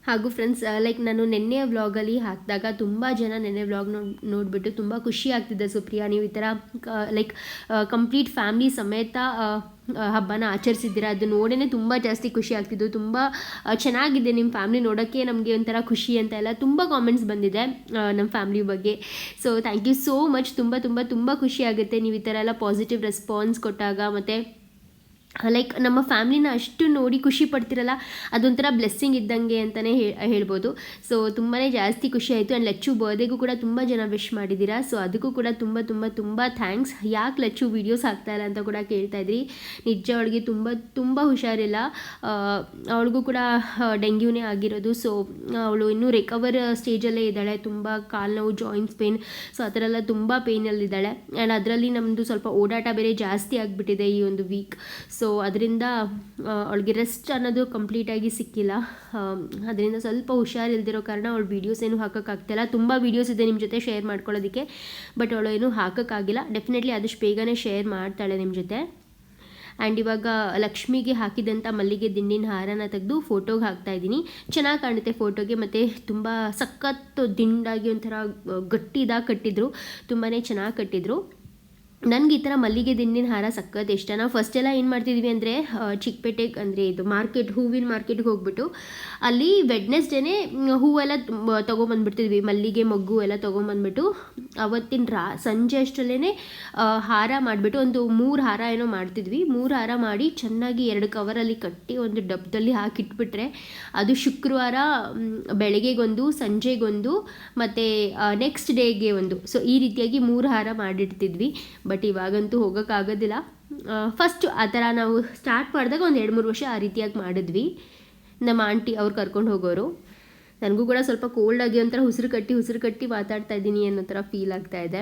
ಹಾಗೂ ಫ್ರೆಂಡ್ಸ್ ಲೈಕ್ ನಾನು ನಿನ್ನೆ ವ್ಲಾಗಲ್ಲಿ ಹಾಕಿದಾಗ ತುಂಬ ಜನ ನೆನ್ನೆ ವ್ಲಾಗ್ ನೋಡಿ ನೋಡಿಬಿಟ್ಟು ತುಂಬ ಖುಷಿ ಆಗ್ತಿದೆ. ಸುಪ್ರಿಯಾ ನೀವು ಈ ಥರ ಲೈಕ್ ಕಂಪ್ಲೀಟ್ ಫ್ಯಾಮ್ಲಿ ಸಮೇತ ಆ, ಆ, ಹಬ್ಬನ ಆಚರಿಸಿದ್ದೀರಾ? ಅದು ನೋಡೇ ತುಂಬ ಜಾಸ್ತಿ ಖುಷಿ ಆಗ್ತಿದ್ದು. ತುಂಬ ಚೆನ್ನಾಗಿದೆ ನಿಮ್ಮ ಫ್ಯಾಮ್ಲಿ ನೋಡೋಕ್ಕೆ. ನಮಗೆ ಒಂಥರ ಖುಷಿ ಅಂತ ಎಲ್ಲ ತುಂಬ ಕಾಮೆಂಟ್ಸ್ ಬಂದಿದೆ ನಮ್ಮ ಫ್ಯಾಮ್ಲಿ ಬಗ್ಗೆ. So thank you so much ತುಂಬ ತುಂಬ ತುಂಬ ಖುಷಿ ಆಗುತ್ತೆ. ನೀವು ಈ ಥರ ಎಲ್ಲ ಪಾಸಿಟಿವ್ ರೆಸ್ಪಾನ್ಸ್ ಕೊಟ್ಟಾಗ. ಮತ್ತು ಲೈಕ್ ನಮ್ಮ ಫ್ಯಾಮ್ಲಿನ ಅಷ್ಟು ನೋಡಿ ಖುಷಿ ಪಡ್ತಿರಲ್ಲ, ಅದೊಂಥರ ಬ್ಲೆಸ್ಸಿಂಗ್ ಇದ್ದಂಗೆ ಅಂತಲೇ ಹೇಳ್ಬೋದು. ಸೊ ತುಂಬಾ ಜಾಸ್ತಿ ಖುಷಿ ಆಯಿತು. ಆ್ಯಂಡ್ ಲಚ್ಚು ಬರ್ಡೇಗೂ ಕೂಡ ತುಂಬ ಜನ ವಿಶ್ ಮಾಡಿದ್ದೀರಾ? ಸೊ ಅದಕ್ಕೂ ಕೂಡ ತುಂಬ ತುಂಬ ತುಂಬ ಥ್ಯಾಂಕ್ಸ್ ಯಾಕೆ ಲಚ್ಚು ವೀಡಿಯೋಸ್ ಇಲ್ಲ ಅಂತ ಕೂಡ ಕೇಳ್ತಾ ಇದ್ರಿ. ನಿಜ ಅವಳಿಗೆ ತುಂಬ ತುಂಬ ಹುಷಾರಿಲ್ಲ. ಅವಳಿಗೂ ಕೂಡ ಡೆಂಗ್ಯೂನೇ ಆಗಿರೋದು. ಸೊ ಅವಳು ಇನ್ನೂ ರಿಕವರ್ ಸ್ಟೇಜಲ್ಲೇ ಇದ್ದಾಳೆ. ತುಂಬ ಕಾಲು ನೋವು ಜಾಯಿಂಟ್ಸ್ ಪೇನ್ ಸೊ ಆ ಥರ ಎಲ್ಲ ತುಂಬ ಪೇನಲ್ಲಿದ್ದಾಳೆ ಆ್ಯಂಡ್ ಅದರಲ್ಲಿ ನಮ್ಮದು ಸ್ವಲ್ಪ ಓಡಾಟ ಬೇರೆ ಜಾಸ್ತಿ ಆಗಿಬಿಟ್ಟಿದೆ ಈ ಒಂದು ವೀಕ್ ಸೊ ಅದರಿಂದ ಅವಳಿಗೆ ರೆಸ್ಟ್ ಅನ್ನೋದು ಕಂಪ್ಲೀಟಾಗಿ ಸಿಕ್ಕಿಲ್ಲ. ಅದರಿಂದ ಸ್ವಲ್ಪ ಹುಷಾರಿಲ್ದಿರೋ ಕಾರಣ ಅವಳು ವೀಡಿಯೋಸ್ ಏನು ಹಾಕೋಕ್ಕಾಗ್ತಿಲ್ಲ. ತುಂಬ ವೀಡಿಯೋಸ್ ಇದೆ ನಿಮ್ಮ ಜೊತೆ ಶೇರ್ ಮಾಡ್ಕೊಳ್ಳೋದಕ್ಕೆ ಬಟ್ ಅವಳು ಏನು ಹಾಕೋಕ್ಕಾಗಿಲ್ಲ. ಡೆಫಿನೆಟ್ಲಿ ಆದಷ್ಟು ಬೇಗನೆ ಶೇರ್ ಮಾಡ್ತಾಳೆ ನಿಮ್ಮ ಜೊತೆ. ಆ್ಯಂಡ್ ಇವಾಗ ಲಕ್ಷ್ಮಿಗೆ ಹಾಕಿದಂಥ ಮಲ್ಲಿಗೆ ದಿಂಡಿನ ಹಾರನ ತೆಗೆದು ಫೋಟೋಗೆ ಹಾಕ್ತಾ ಇದ್ದೀನಿ. ಚೆನ್ನಾಗಿ ಕಾಣುತ್ತೆ ಫೋಟೋಗೆ ಮತ್ತು ತುಂಬ ಸಖತ್ತು ದಿಂಡಾಗಿ ಒಂಥರ ಗಟ್ಟಿದಾಗಿ ಕಟ್ಟಿದ್ರು. ತುಂಬಾ ಚೆನ್ನಾಗಿ ಕಟ್ಟಿದ್ರು. ನನಗೆ ಈ ಥರ ಮಲ್ಲಿಗೆ ದಿನ್ನಿನ ಹಾರ ಸಖತ್ ಇಷ್ಟ. ನಾವು ಫಸ್ಟ್ ಎಲ್ಲ ಏನು ಮಾಡ್ತಿದ್ವಿ ಅಂದರೆ ಚಿಕ್ಕಪೇಟೆಗೆ ಅಂದರೆ ಇದು ಮಾರ್ಕೆಟ್ ಹೂವಿನ ಮಾರ್ಕೆಟ್ಗೆ ಹೋಗ್ಬಿಟ್ಟು ಅಲ್ಲಿ ವೆಡ್ನೆಸ್ಡೇನೆ ಹೂವೆಲ್ಲ ತೊಗೊಂಬಂದ್ಬಿಡ್ತಿದ್ವಿ. ಮಲ್ಲಿಗೆ, ಮೊಗ್ಗು ಎಲ್ಲ ತೊಗೊಂಬಂದ್ಬಿಟ್ಟು ಅವತ್ತಿನ ರಾ, ಸಂಜೆ ಅಷ್ಟರಲ್ಲೇ ಹಾರ ಮಾಡಿಬಿಟ್ಟು ಒಂದು ಮೂರು ಹಾರ ಏನೋ ಮಾಡ್ತಿದ್ವಿ. ಮೂರು ಹಾರ ಮಾಡಿ ಚೆನ್ನಾಗಿ ಎರಡು ಕವರಲ್ಲಿ ಕಟ್ಟಿ ಒಂದು ಡಬ್ಬದಲ್ಲಿ ಹಾಕಿಟ್ಬಿಟ್ರೆ ಅದು ಶುಕ್ರವಾರ ಬೆಳಗ್ಗೆಗೊಂದು, ಸಂಜೆಗೊಂದು, ಮತ್ತು ನೆಕ್ಸ್ಟ್ ಡೇಗೆ ಒಂದು. ಸೊ ಈ ರೀತಿಯಾಗಿ ಮೂರು ಹಾರ ಮಾಡಿಡ್ತಿದ್ವಿ. ಬಟ್ ಇವಾಗಂತೂ ಹೋಗೋಕ್ಕಾಗೋದಿಲ್ಲ. ಫಸ್ಟ್ ಆ ಥರ ನಾವು ಸ್ಟಾರ್ಟ್ ಮಾಡಿದಾಗ ಒಂದು ಎರಡು ಮೂರು ವರ್ಷ ಆ ರೀತಿಯಾಗಿ ಮಾಡಿದ್ವಿ. ನಮ್ಮ ಆಂಟಿ ಅವ್ರು ಕರ್ಕೊಂಡು ಹೋಗೋರು. ನನಗೂ ಕೂಡ ಸ್ವಲ್ಪ ಕೋಲ್ಡ್ ಆಗಿ ಒಂಥರ ಉಸಿರು ಕಟ್ಟಿ ಉಸಿರು ಕಟ್ಟಿ ಮಾತಾಡ್ತಾ ಇದ್ದೀನಿ ಅನ್ನೋ ಥರ ಫೀಲ್ ಆಗ್ತಾ ಇದೆ.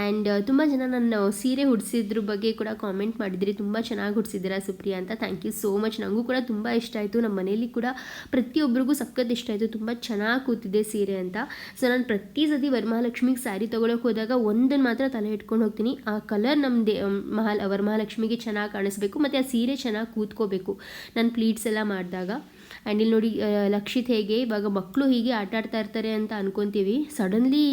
ಆ್ಯಂಡ್ ತುಂಬ ಜನ ನನ್ನ ಸೀರೆ ಹುಡ್ಸಿದ್ರ ಬಗ್ಗೆ ಕೂಡ ಕಾಮೆಂಟ್ ಮಾಡಿದ್ರಿ. ತುಂಬ ಚೆನ್ನಾಗಿ ಹುಡ್ಸಿದ್ದೀರಾ ಸುಪ್ರಿಯಾ ಅಂತ. ಥ್ಯಾಂಕ್ ಯು ಸೋ ಮಚ್ ನನಗೂ ಕೂಡ ತುಂಬ ಇಷ್ಟ ಆಯಿತು. ನಮ್ಮ ಮನೇಲಿ ಕೂಡ ಪ್ರತಿಯೊಬ್ಬರಿಗೂ ಸಖತ್ ಇಷ್ಟ ಆಯಿತು. ತುಂಬ ಚೆನ್ನಾಗಿ ಕೂತಿದೆ ಸೀರೆ ಅಂತ. ಸೊ ನಾನು ಪ್ರತಿ ಸತಿ ವರಮಹಾಲಕ್ಷ್ಮಿಗೆ ಸ್ಯಾರಿ ತೊಗೊಳಕ್ಕೆ ಹೋದಾಗ ಒಂದನ್ನು ಮಾತ್ರ ತಲೆ ಇಟ್ಕೊಂಡು ಹೋಗ್ತೀನಿ. ಆ ಕಲರ್ ನಮ್ಮ ದೇ ಮಹಾ ವರಮಹಾಲಕ್ಷ್ಮಿಗೆ ಚೆನ್ನಾಗಿ ಕಾಣಿಸ್ಬೇಕು. ಮತ್ತು ಆ ಸೀರೆ ಚೆನ್ನಾಗಿ ಕೂತ್ಕೋಬೇಕು. ನಾನು ಪ್ಲೀಟ್ಸ್ ಎಲ್ಲ ಮಾಡಿದಾಗ. ಆ್ಯಂಡ್ ಇಲ್ಲಿ ನೋಡಿ ಲಕ್ಷಿತ್ ಹೇಗೆ, ಇವಾಗ ಮಕ್ಕಳು ಹೀಗೆ ಆಟ ಆಡ್ತಾ ಇರ್ತಾರೆ ಅಂತ ಅನ್ಕೊತೀವಿ. ಸಡನ್ಲಿ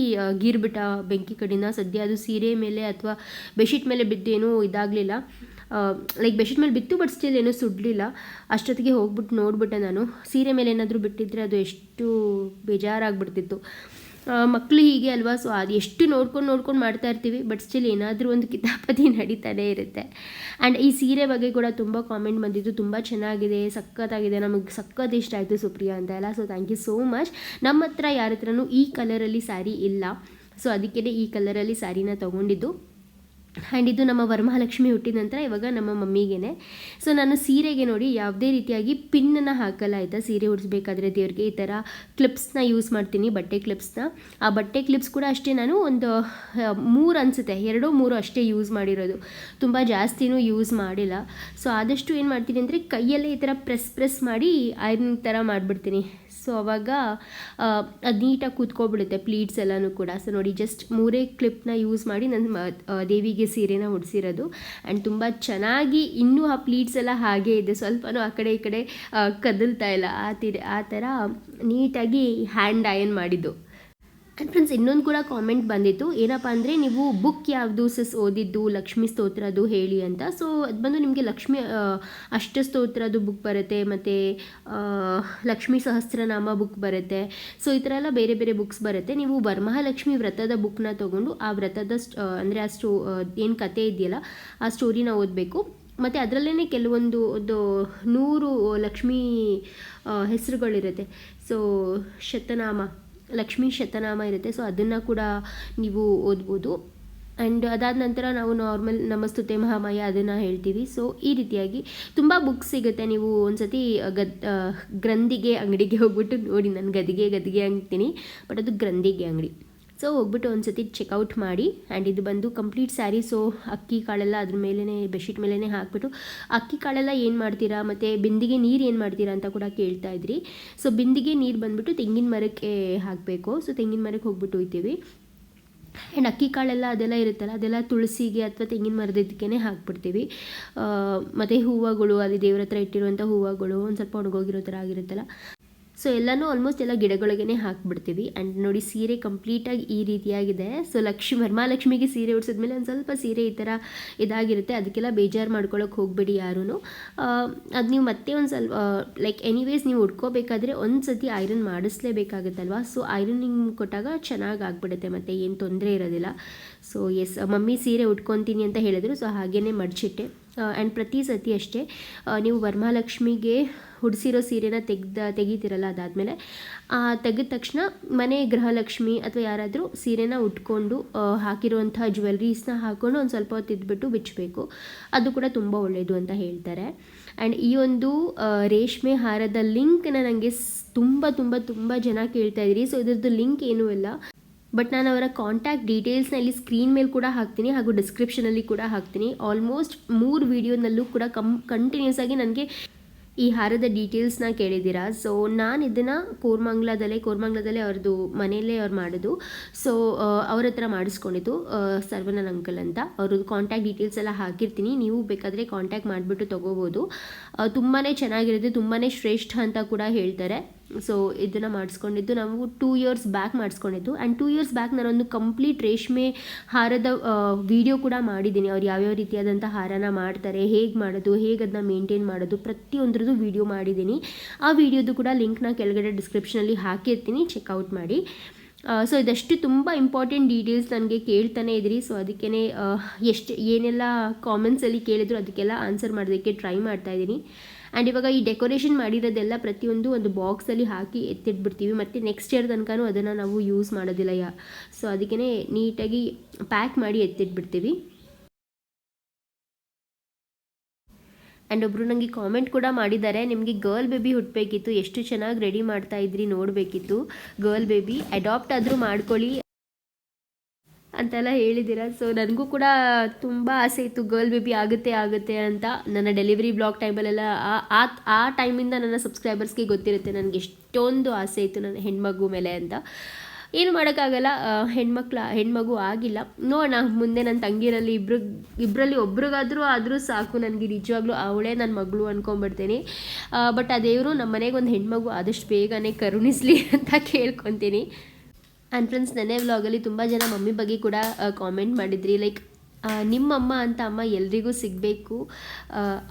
ಗೀರ್ಬಿಟ್ಟ ಬೆಂಕಿ ಕಡಿನ, ಸದ್ಯ ಅದು ಸೀರೆ ಮೇಲೆ ಅಥವಾ ಬೆಡ್ಶೀಟ್ ಮೇಲೆ ಬಿದ್ದು ಏನೂ ಇದಾಗಲಿಲ್ಲ ಲೈಕ್ ಬೆಡ್ಶೀಟ್ ಮೇಲೆ ಬಿತ್ತು ಬಟ್ ಸ್ಟಿಲ್ ಏನೂ ಸುಡಲಿಲ್ಲ. ಅಷ್ಟೊತ್ತಿಗೆ ಹೋಗ್ಬಿಟ್ಟು ನೋಡಿಬಿಟ್ಟೆ ನಾನು. ಸೀರೆ ಮೇಲೆ ಏನಾದರೂ ಬಿಟ್ಟಿದ್ರೆ ಅದು ಎಷ್ಟು ಬೇಜಾರಾಗ್ಬಿಡ್ತಿತ್ತು. ಮಕ್ಕಳು ಹೀಗೆ ಅಲ್ವಾ? ಸೊ ಅದು ಎಷ್ಟು ನೋಡ್ಕೊಂಡು ನೋಡ್ಕೊಂಡು ಮಾಡ್ತಾ ಇರ್ತೀವಿ ಬಟ್ ಸ್ಟಿಲ್ ಏನಾದರೂ ಒಂದು ಕಿತಾಪತಿ ನಡೀತಾನೆ ಇರುತ್ತೆ. ಆ್ಯಂಡ್ ಈ ಸೀರೆ ಬಗ್ಗೆ ಕೂಡ ತುಂಬ ಕಾಮೆಂಟ್ ಬಂದಿದ್ದು, ತುಂಬ ಚೆನ್ನಾಗಿದೆ, ಸಖತ್ತಾಗಿದೆ, ನಮಗೆ ಸಖತ್ ಇಷ್ಟ ಆಯಿತು ಸುಪ್ರಿಯಾ ಅಂತ ಎಲ್ಲ. So thank you so much ನಮ್ಮ ಹತ್ರ ಯಾರ ಹತ್ರನೂ ಈ ಕಲರಲ್ಲಿ ಸ್ಯಾರಿ ಇಲ್ಲ. ಸೊ ಅದಕ್ಕೇ ಈ ಕಲರಲ್ಲಿ ಸ್ಯಾರಿನ ತೊಗೊಂಡಿದ್ದು. ಆ್ಯಂಡ್ ಇದು ನಮ್ಮ ವರಮಹಾಲಕ್ಷ್ಮಿ ಹುಟ್ಟಿದ ನಂತರ ಇವಾಗ ನಮ್ಮ ಮಮ್ಮಿಗೇನೆ. ಸೊ ನಾನು ಸೀರೆಗೆ ನೋಡಿ ಯಾವುದೇ ರೀತಿಯಾಗಿ ಪಿನ್ನನ್ನು ಹಾಕಲ್ಲ ಆಯಿತಾ ಸೀರೆ ಉಡಿಸ್ಬೇಕಾದ್ರೆ ದೇವ್ರಿಗೆ ಈ ಥರ ಕ್ಲಿಪ್ಸ್ನ ಯೂಸ್ ಮಾಡ್ತೀನಿ, ಬಟ್ಟೆ ಕ್ಲಿಪ್ಸ್ನ ಆ ಬಟ್ಟೆ ಕ್ಲಿಪ್ಸ್ ಕೂಡ ಅಷ್ಟೇ ನಾನು ಒಂದು ಮೂರು ಅನಿಸುತ್ತೆ, ಎರಡೋ ಮೂರು ಅಷ್ಟೇ ಯೂಸ್ ಮಾಡಿರೋದು. ತುಂಬ ಜಾಸ್ತಿನೂ ಯೂಸ್ ಮಾಡಿಲ್ಲ. ಸೊ ಆದಷ್ಟು ಏನು ಮಾಡ್ತೀನಿ ಅಂದರೆ ಕೈಯಲ್ಲೇ ಈ ಥರ ಪ್ರೆಸ್ ಪ್ರೆಸ್ ಮಾಡಿ ಐರನ್ ಥರ ಮಾಡಿಬಿಡ್ತೀನಿ. ಸೊ ಅವಾಗ ಅದು ನೀಟಾಗಿ ಕೂತ್ಕೊಬಿಡುತ್ತೆ ಪ್ಲೀಟ್ಸ್ ಎಲ್ಲನೂ ಕೂಡ. ಸೊ ನೋಡಿ ಜಸ್ಟ್ ಮೂರೇ ಕ್ಲಿಪ್ನ ಯೂಸ್ ಮಾಡಿ ನನ್ನ ದೇವಿಗೆ ಸೀರೆನ ಉಡಿಸಿರೋದು. ಆ್ಯಂಡ್ ತುಂಬ ಚೆನ್ನಾಗಿ ಇನ್ನೂ ಆ ಪ್ಲೀಟ್ಸ್ ಎಲ್ಲ ಹಾಗೇ ಇದೆ. ಸ್ವಲ್ಪನೂ ಆ ಕಡೆ ಈ ಕಡೆ ಕದಲ್ತಾ ಇಲ್ಲ. ಆ ತಿ ಆ ಥರ ನೀಟಾಗಿ ಹ್ಯಾಂಡ್ ಅಯನ್ ಮಾಡಿದ್ದು. ಆ್ಯಂಡ್ ಫ್ರೆಂಡ್ಸ್ ಇನ್ನೊಂದು ಕೂಡ ಕಾಮೆಂಟ್ ಬಂದಿತ್ತು. ಏನಪ್ಪ ಅಂದರೆ ನೀವು ಬುಕ್ ಯಾವುದು ಸಸ್ ಓದಿದ್ದು ಲಕ್ಷ್ಮೀ ಸ್ತೋತ್ರದ್ದು ಹೇಳಿ ಅಂತ. ಸೊ ಅದು ಬಂದು ನಿಮಗೆ ಲಕ್ಷ್ಮಿ ಆ, ಅಷ್ಟಸ್ತೋತ್ರದ್ದು ಬುಕ್ ಬರುತ್ತೆ ಮತ್ತು ಲಕ್ಷ್ಮೀ ಸಹಸ್ರನಾಮ ಬುಕ್ ಬರುತ್ತೆ. ಸೊ ಈ ಥರ ಎಲ್ಲ ಬೇರೆ ಬೇರೆ ಬುಕ್ಸ್ ಬರುತ್ತೆ. ನೀವು ವರಮಹಾಲಕ್ಷ್ಮಿ ವ್ರತದ ಬುಕ್ನ ತೊಗೊಂಡು ಆ ವ್ರತದ ಅಂದರೆ ಆ ಸ್ಟೋ ಏನು ಕತೆ ಇದೆಯಲ್ಲ ಆ ಸ್ಟೋರಿನ ಓದಬೇಕು. ಮತ್ತು ಅದರಲ್ಲೇ ಕೆಲವೊಂದು ಒಂದು ನೂರು ಲಕ್ಷ್ಮೀ ಹೆಸರುಗಳಿರುತ್ತೆ. ಸೊ ಶತನಾಮ. ಲಕ್ಷ್ಮೀ ಶತನಾಮ ಇರುತ್ತೆ. ಸೊ ಅದನ್ನು ಕೂಡ ನೀವು ಓದ್ಬೋದು. ಆ್ಯಂಡ್ ಅದಾದ ನಂತರ ನಾವು ನಾರ್ಮಲ್ ನಮಸ್ತುತೆ ಮಹಾಮಯ ಅದನ್ನು ಹೇಳ್ತೀವಿ. ಸೊ ಈ ರೀತಿಯಾಗಿ ತುಂಬ ಬುಕ್ಸ್ ಸಿಗುತ್ತೆ. ನೀವು ಒಂದ್ಸತಿ ಗದ್ ಗ್ರಂಥಿಗೆ, ಅಂಗಡಿಗೆ ಹೋಗ್ಬಿಟ್ಟು ನೋಡಿ. ನಾನು ಗದಿಗೆ ಗದಿಗೆ ಅಂತೀನಿ. ಬಟ್ ಅದು ಗ್ರಂಥಿಗೆ ಅಂಗಡಿ. ಸೊ ಹೋಗ್ಬಿಟ್ಟು ಒಂದ್ಸತಿ ಚೆಕ್ಔಟ್ ಮಾಡಿ ಆ್ಯಂಡ್ ಇದು ಬಂದು ಕಂಪ್ಲೀಟ್ ಸ್ಯಾರಿ ಸೊ ಅಕ್ಕಿ ಕಾಳೆಲ್ಲ ಅದ್ರ ಮೇಲೇ ಬೆಡ್ಶೀಟ್ ಮೇಲೇ ಹಾಕ್ಬಿಟ್ಟು ಅಕ್ಕಿ ಕಾಳೆಲ್ಲ ಏನು ಮಾಡ್ತೀರಾ? ಮತ್ತು ಬಿಂದಿಗೆ ನೀರು ಏನು ಮಾಡ್ತೀರಾ ಅಂತ ಕೂಡ ಕೇಳ್ತಾ ಇದ್ರಿ. ಸೊ ಬಿಂದಿಗೆ ನೀರು ಬಂದ್ಬಿಟ್ಟು ತೆಂಗಿನ ಮರಕ್ಕೆ ಹಾಕಬೇಕು. ಸೊ ತೆಂಗಿನ ಮರಕ್ಕೆ ಹೋಗ್ಬಿಟ್ಟು ಹೋಯ್ತೀವಿ ಆ್ಯಂಡ್ ಅಕ್ಕಿ ಕಾಳೆಲ್ಲ ಅದೆಲ್ಲ ಇರುತ್ತಲ್ಲ, ಅದೆಲ್ಲ ತುಳಸಿಗೆ ಅಥವಾ ತೆಂಗಿನ ಮರದಿದ್ದಕ್ಕೇ ಹಾಕ್ಬಿಡ್ತೀವಿ. ಮತ್ತು ಹೂವುಗಳು, ಅಲ್ಲಿ ದೇವ್ರ ಹತ್ರ ಇಟ್ಟಿರುವಂಥ ಹೂವುಗಳು ಒಂದು ಸ್ವಲ್ಪ ಒಣಗೋಗಿರೋ ಥರ ಆಗಿರುತ್ತಲ್ಲ. ಸೊ ಎಲ್ಲನೂ ಆಲ್ಮೋಸ್ಟ್ ಎಲ್ಲ ಗಿಡಗಳಿಗೆ ಹಾಕ್ಬಿಡ್ತೀವಿ. ಆ್ಯಂಡ್ ನೋಡಿ ಸೀರೆ ಕಂಪ್ಲೀಟಾಗಿ ಈ ರೀತಿಯಾಗಿದೆ. ಸೊ ಲಕ್ಷ್ಮಿ ವರಮಹಾಲಕ್ಷ್ಮಿಗೆ ಸೀರೆ ಉಡ್ಸಿದ್ಮೇಲೆ ಒಂದು ಸ್ವಲ್ಪ ಸೀರೆ ಈ ಥರ ಇದಾಗಿರುತ್ತೆ. ಅದಕ್ಕೆಲ್ಲ ಬೇಜಾರು ಮಾಡ್ಕೊಳ್ಳೋಕೆ ಹೋಗಬೇಡಿ ಯಾರೂ ಅದು ನೀವು ಮತ್ತೆ ಒಂದು ಸ್ವಲ್ಪ ಲೈಕ್ ಎನಿವೇಸ್ ನೀವು ಉಡ್ಕೋಬೇಕಾದ್ರೆ ಒಂದು ಸತಿ ಐರನ್ ಮಾಡಿಸ್ಲೇಬೇಕಾಗುತ್ತಲ್ವಾ? ಸೊ ಐರನಿಂಗ್ ಕೊಟ್ಟಾಗ ಚೆನ್ನಾಗಿ ಆಗಿಬಿಡುತ್ತೆ ಮತ್ತು ಏನು ತೊಂದರೆ ಇರೋದಿಲ್ಲ. ಸೊ ಎಸ್ ಮಮ್ಮಿ ಸೀರೆ ಉಟ್ಕೊತೀನಿ ಅಂತ ಹೇಳಿದ್ರು ಸೊ ಹಾಗೇ ಮಡ್ಚಿಟ್ಟೆ. ಆ್ಯಂಡ್ ಪ್ರತಿ ಸತಿ ಅಷ್ಟೇ ನೀವು ವರಮಹಾಲಕ್ಷ್ಮಿಗೆ ಹುಡಿಸಿರೋ ಸೀರೆನ ತೆಗ್ದ, ತೆಗಿತೀರಲ್ಲ ಅದಾದಮೇಲೆ ತೆಗೆದ ತಕ್ಷಣ ಮನೆ ಗೃಹಲಕ್ಷ್ಮಿ ಅಥವಾ ಯಾರಾದರೂ ಸೀರೆನ ಉಟ್ಕೊಂಡು ಹಾಕಿರುವಂಥ ಜ್ಯುವೆಲ್ರೀಸ್ನ ಹಾಕ್ಕೊಂಡು ಒಂದು ಸ್ವಲ್ಪ ಹೊತ್ತು ಇದ್ಬಿಟ್ಟು ಬಿಚ್ಚಬೇಕು ಅದು ಕೂಡ ತುಂಬ ಒಳ್ಳೆಯದು ಅಂತ ಹೇಳ್ತಾರೆ. ಆ್ಯಂಡ್ ಈ ಒಂದು ರೇಷ್ಮೆ ಹಾರದ ಲಿಂಕ್ನ ನನಗೆ ತುಂಬ ತುಂಬ ತುಂಬ ಜನ ಕೇಳ್ತಾ ಇದ್ದೀರಿ ಸೊ ಇದ್ರದ್ದು ಲಿಂಕ್ ಏನೂ ಇಲ್ಲ. ಬಟ್ ನಾನು ಅವರ ಕಾಂಟ್ಯಾಕ್ಟ್ ಡೀಟೇಲ್ಸ್ನ ಇಲ್ಲಿ ಸ್ಕ್ರೀನ್ ಮೇಲೆ ಕೂಡ ಹಾಕ್ತೀನಿ ಹಾಗೂ ಡಿಸ್ಕ್ರಿಪ್ಷನಲ್ಲಿ ಕೂಡ ಹಾಕ್ತೀನಿ. ಆಲ್ಮೋಸ್ಟ್ ಮೂರು ವೀಡಿಯೋನಲ್ಲೂ ಕೂಡ ಕಮ್ ಕಂಟಿನ್ಯೂಸ್ ಆಗಿ ನನಗೆ ಈ ಹಾರದ ಡೀಟೇಲ್ಸ್ನ ಕೇಳಿದ್ದೀರಾ. ಸೊ ನಾನು ಇದನ್ನು ಕೋರ್ಮಂಗ್ಲದಲ್ಲೇ ಕೋರ್ಮಂಗ್ಲದಲ್ಲೇ ಅವ್ರದ್ದು ಮನೆಯಲ್ಲೇ ಅವ್ರು ಮಾಡೋದು. ಸೊ ಅವ್ರ ಹತ್ರ ಮಾಡಿಸ್ಕೊಂಡಿದ್ದು ಸರ್ವನನ್ ಅಂಕಲ್ ಅಂತ. ಅವ್ರದ್ದು ಕಾಂಟ್ಯಾಕ್ಟ್ ಡೀಟೇಲ್ಸ್ ಎಲ್ಲ ಹಾಕಿರ್ತೀನಿ. ನೀವು ಬೇಕಾದರೆ ಕಾಂಟ್ಯಾಕ್ಟ್ ಮಾಡಿಬಿಟ್ಟು ತೊಗೋಬೋದು. ತುಂಬಾ ಚೆನ್ನಾಗಿರುತ್ತೆ ತುಂಬಾ ಶ್ರೇಷ್ಠ ಅಂತ ಕೂಡ ಹೇಳ್ತಾರೆ. ಸೊ ಇದನ್ನು ಮಾಡಿಸ್ಕೊಂಡಿದ್ದು ನಾವು ಟೂ ಇಯರ್ಸ್ ಬ್ಯಾಕ್ ಮಾಡಿಸ್ಕೊಂಡಿದ್ದು. ಆ್ಯಂಡ್ ಟೂ ಇಯರ್ಸ್ ಬ್ಯಾಕ್ ನಾನೊಂದು ಕಂಪ್ಲೀಟ್ ರೇಷ್ಮೆ ಹಾರದ ವಿಡಿಯೋ ಕೂಡ ಮಾಡಿದ್ದೀನಿ. ಅವ್ರು ಯಾವ್ಯಾವ ರೀತಿಯಾದಂಥ ಹಾರನ ಮಾಡ್ತಾರೆ, ಹೇಗೆ ಮಾಡೋದು, ಹೇಗೆ ಅದನ್ನ ಮೇಂಟೈನ್ ಮಾಡೋದು ಪ್ರತಿಯೊಂದ್ರದ್ದು ವಿಡಿಯೋ ಮಾಡಿದ್ದೀನಿ. ಆ ವಿಡಿಯೋದು ಕೂಡ ಲಿಂಕ್ನ ಕೆಳಗಡೆ ಡಿಸ್ಕ್ರಿಪ್ಷನಲ್ಲಿ ಹಾಕಿರ್ತೀನಿ. ಚೆಕ್ಔಟ್ ಮಾಡಿ. ಸೊ ಇದಷ್ಟು ತುಂಬ ಇಂಪಾರ್ಟೆಂಟ್ ಡೀಟೇಲ್ಸ್ ನನಗೆ ಕೇಳ್ತಾನೆ ಇದ್ರಿ. ಸೊ ಅದಕ್ಕೇ ಎಷ್ಟು ಏನೆಲ್ಲ ಕಾಮೆಂಟ್ಸಲ್ಲಿ ಕೇಳಿದ್ರು ಅದಕ್ಕೆಲ್ಲ ಆನ್ಸರ್ ಮಾಡೋದಕ್ಕೆ ಟ್ರೈ ಮಾಡ್ತಾ ಇದ್ದೀನಿ. ಆ್ಯಂಡ್ ಇವಾಗ ಈ ಡೆಕೋರೇಷನ್ ಮಾಡಿರೋದೆಲ್ಲ ಪ್ರತಿಯೊಂದು ಒಂದು ಬಾಕ್ಸಲ್ಲಿ ಹಾಕಿ ಎತ್ತಿಟ್ಬಿಡ್ತೀವಿ. ಮತ್ತು ನೆಕ್ಸ್ಟ್ ಇಯರ್ ತನಕನೂ ಅದನ್ನು ನಾವು ಯೂಸ್ ಮಾಡೋದಿಲ್ಲ ಯಾ. ಸೊ ಅದಕ್ಕೇ ನೀಟಾಗಿ ಪ್ಯಾಕ್ ಮಾಡಿ ಎತ್ತಿಟ್ಬಿಡ್ತೀವಿ. ಆ್ಯಂಡ್ ಒಬ್ಬರು ನನಗೆ ಕಾಮೆಂಟ್ ಕೂಡ ಮಾಡಿದ್ದಾರೆ. ನಿಮಗೆ ಗರ್ಲ್ ಬೇಬಿ ಹುಟ್ಟಬೇಕಿತ್ತು ಎಷ್ಟು ಚೆನ್ನಾಗಿ ರೆಡಿ ಮಾಡ್ತಾ ಇದ್ರಿ ನೋಡಬೇಕಿತ್ತು. ಗರ್ಲ್ ಬೇಬಿ ಅಡಾಪ್ಟ್ ಆದರೂ ಮಾಡ್ಕೊಳ್ಳಿ. ಅಂತೆಲ್ಲ ಹೇಳಿದ್ದೀರಾ. ಸೊ ನನಗೂ ಕೂಡ ತುಂಬ ಆಸೆ ಇತ್ತು. ಗರ್ಲ್ ಬೇಬಿ ಆಗುತ್ತೆ ಆಗುತ್ತೆ ಅಂತ. ನನ್ನ ಡೆಲಿವರಿ ಬ್ಲಾಗ್ ಟೈಮಲ್ಲೆಲ್ಲ ಆ- ಆ ಟೈಮಿಂದ ನನ್ನ ಸಬ್ಸ್ಕ್ರೈಬರ್ಸ್ಗೆ ಗೊತ್ತಿರುತ್ತೆ. ನನಗೆ ಎಷ್ಟೊಂದು ಆಸೆ ಇತ್ತು ನನ್ನ ಹೆಣ್ಮಗು ಮೇಲೆ ಅಂತ. ಏನು ಮಾಡೋಕ್ಕಾಗಲ್ಲ. ಹೆಣ್ಮಕ್ಳು, ಹೆಣ್ಮಗು ಆಗಿಲ್ಲ. ನೋಡೋಣ. ಮುಂದೆ ನನ್ನ ತಂಗಿರಲ್ಲಿ ಇಬ್ರು ಇಬ್ಬರಲ್ಲಿ ಒಬ್ರಿಗಾದರೂ ಆದರೂ ಸಾಕು. ನನಗೆ ನಿಜವಾಗ್ಲೂ ಅವಳೇ ನನ್ನ ಮಗಳು ಅಂದ್ಕೊಂಬಿಡ್ತೀನಿ ಬಟ್ ಆ ದೇವರು ನಮ್ಮ ಮನೆಗೆ ಒಂದು ಹೆಣ್ಮಗು ಆದಷ್ಟು ಬೇಗನೆ ಕರುಣಿಸ್ಲಿ ಅಂತ ಕೇಳ್ಕೊತೀನಿ. ಆ್ಯಂಡ್ ಫ್ರೆಂಡ್ಸ್ ನೆನೆ ವ್ಲಾಗಲ್ಲಿ ತುಂಬ ಜನ ಮಮ್ಮಿ ಬಗ್ಗೆ ಕೂಡ ಕಾಮೆಂಟ್ ಮಾಡಿದ್ರಿ. ಲೈಕ್ ನಿಮ್ಮಮ್ಮ ಅಂತ ಅಮ್ಮ ಎಲ್ರಿಗೂ ಸಿಗಬೇಕು.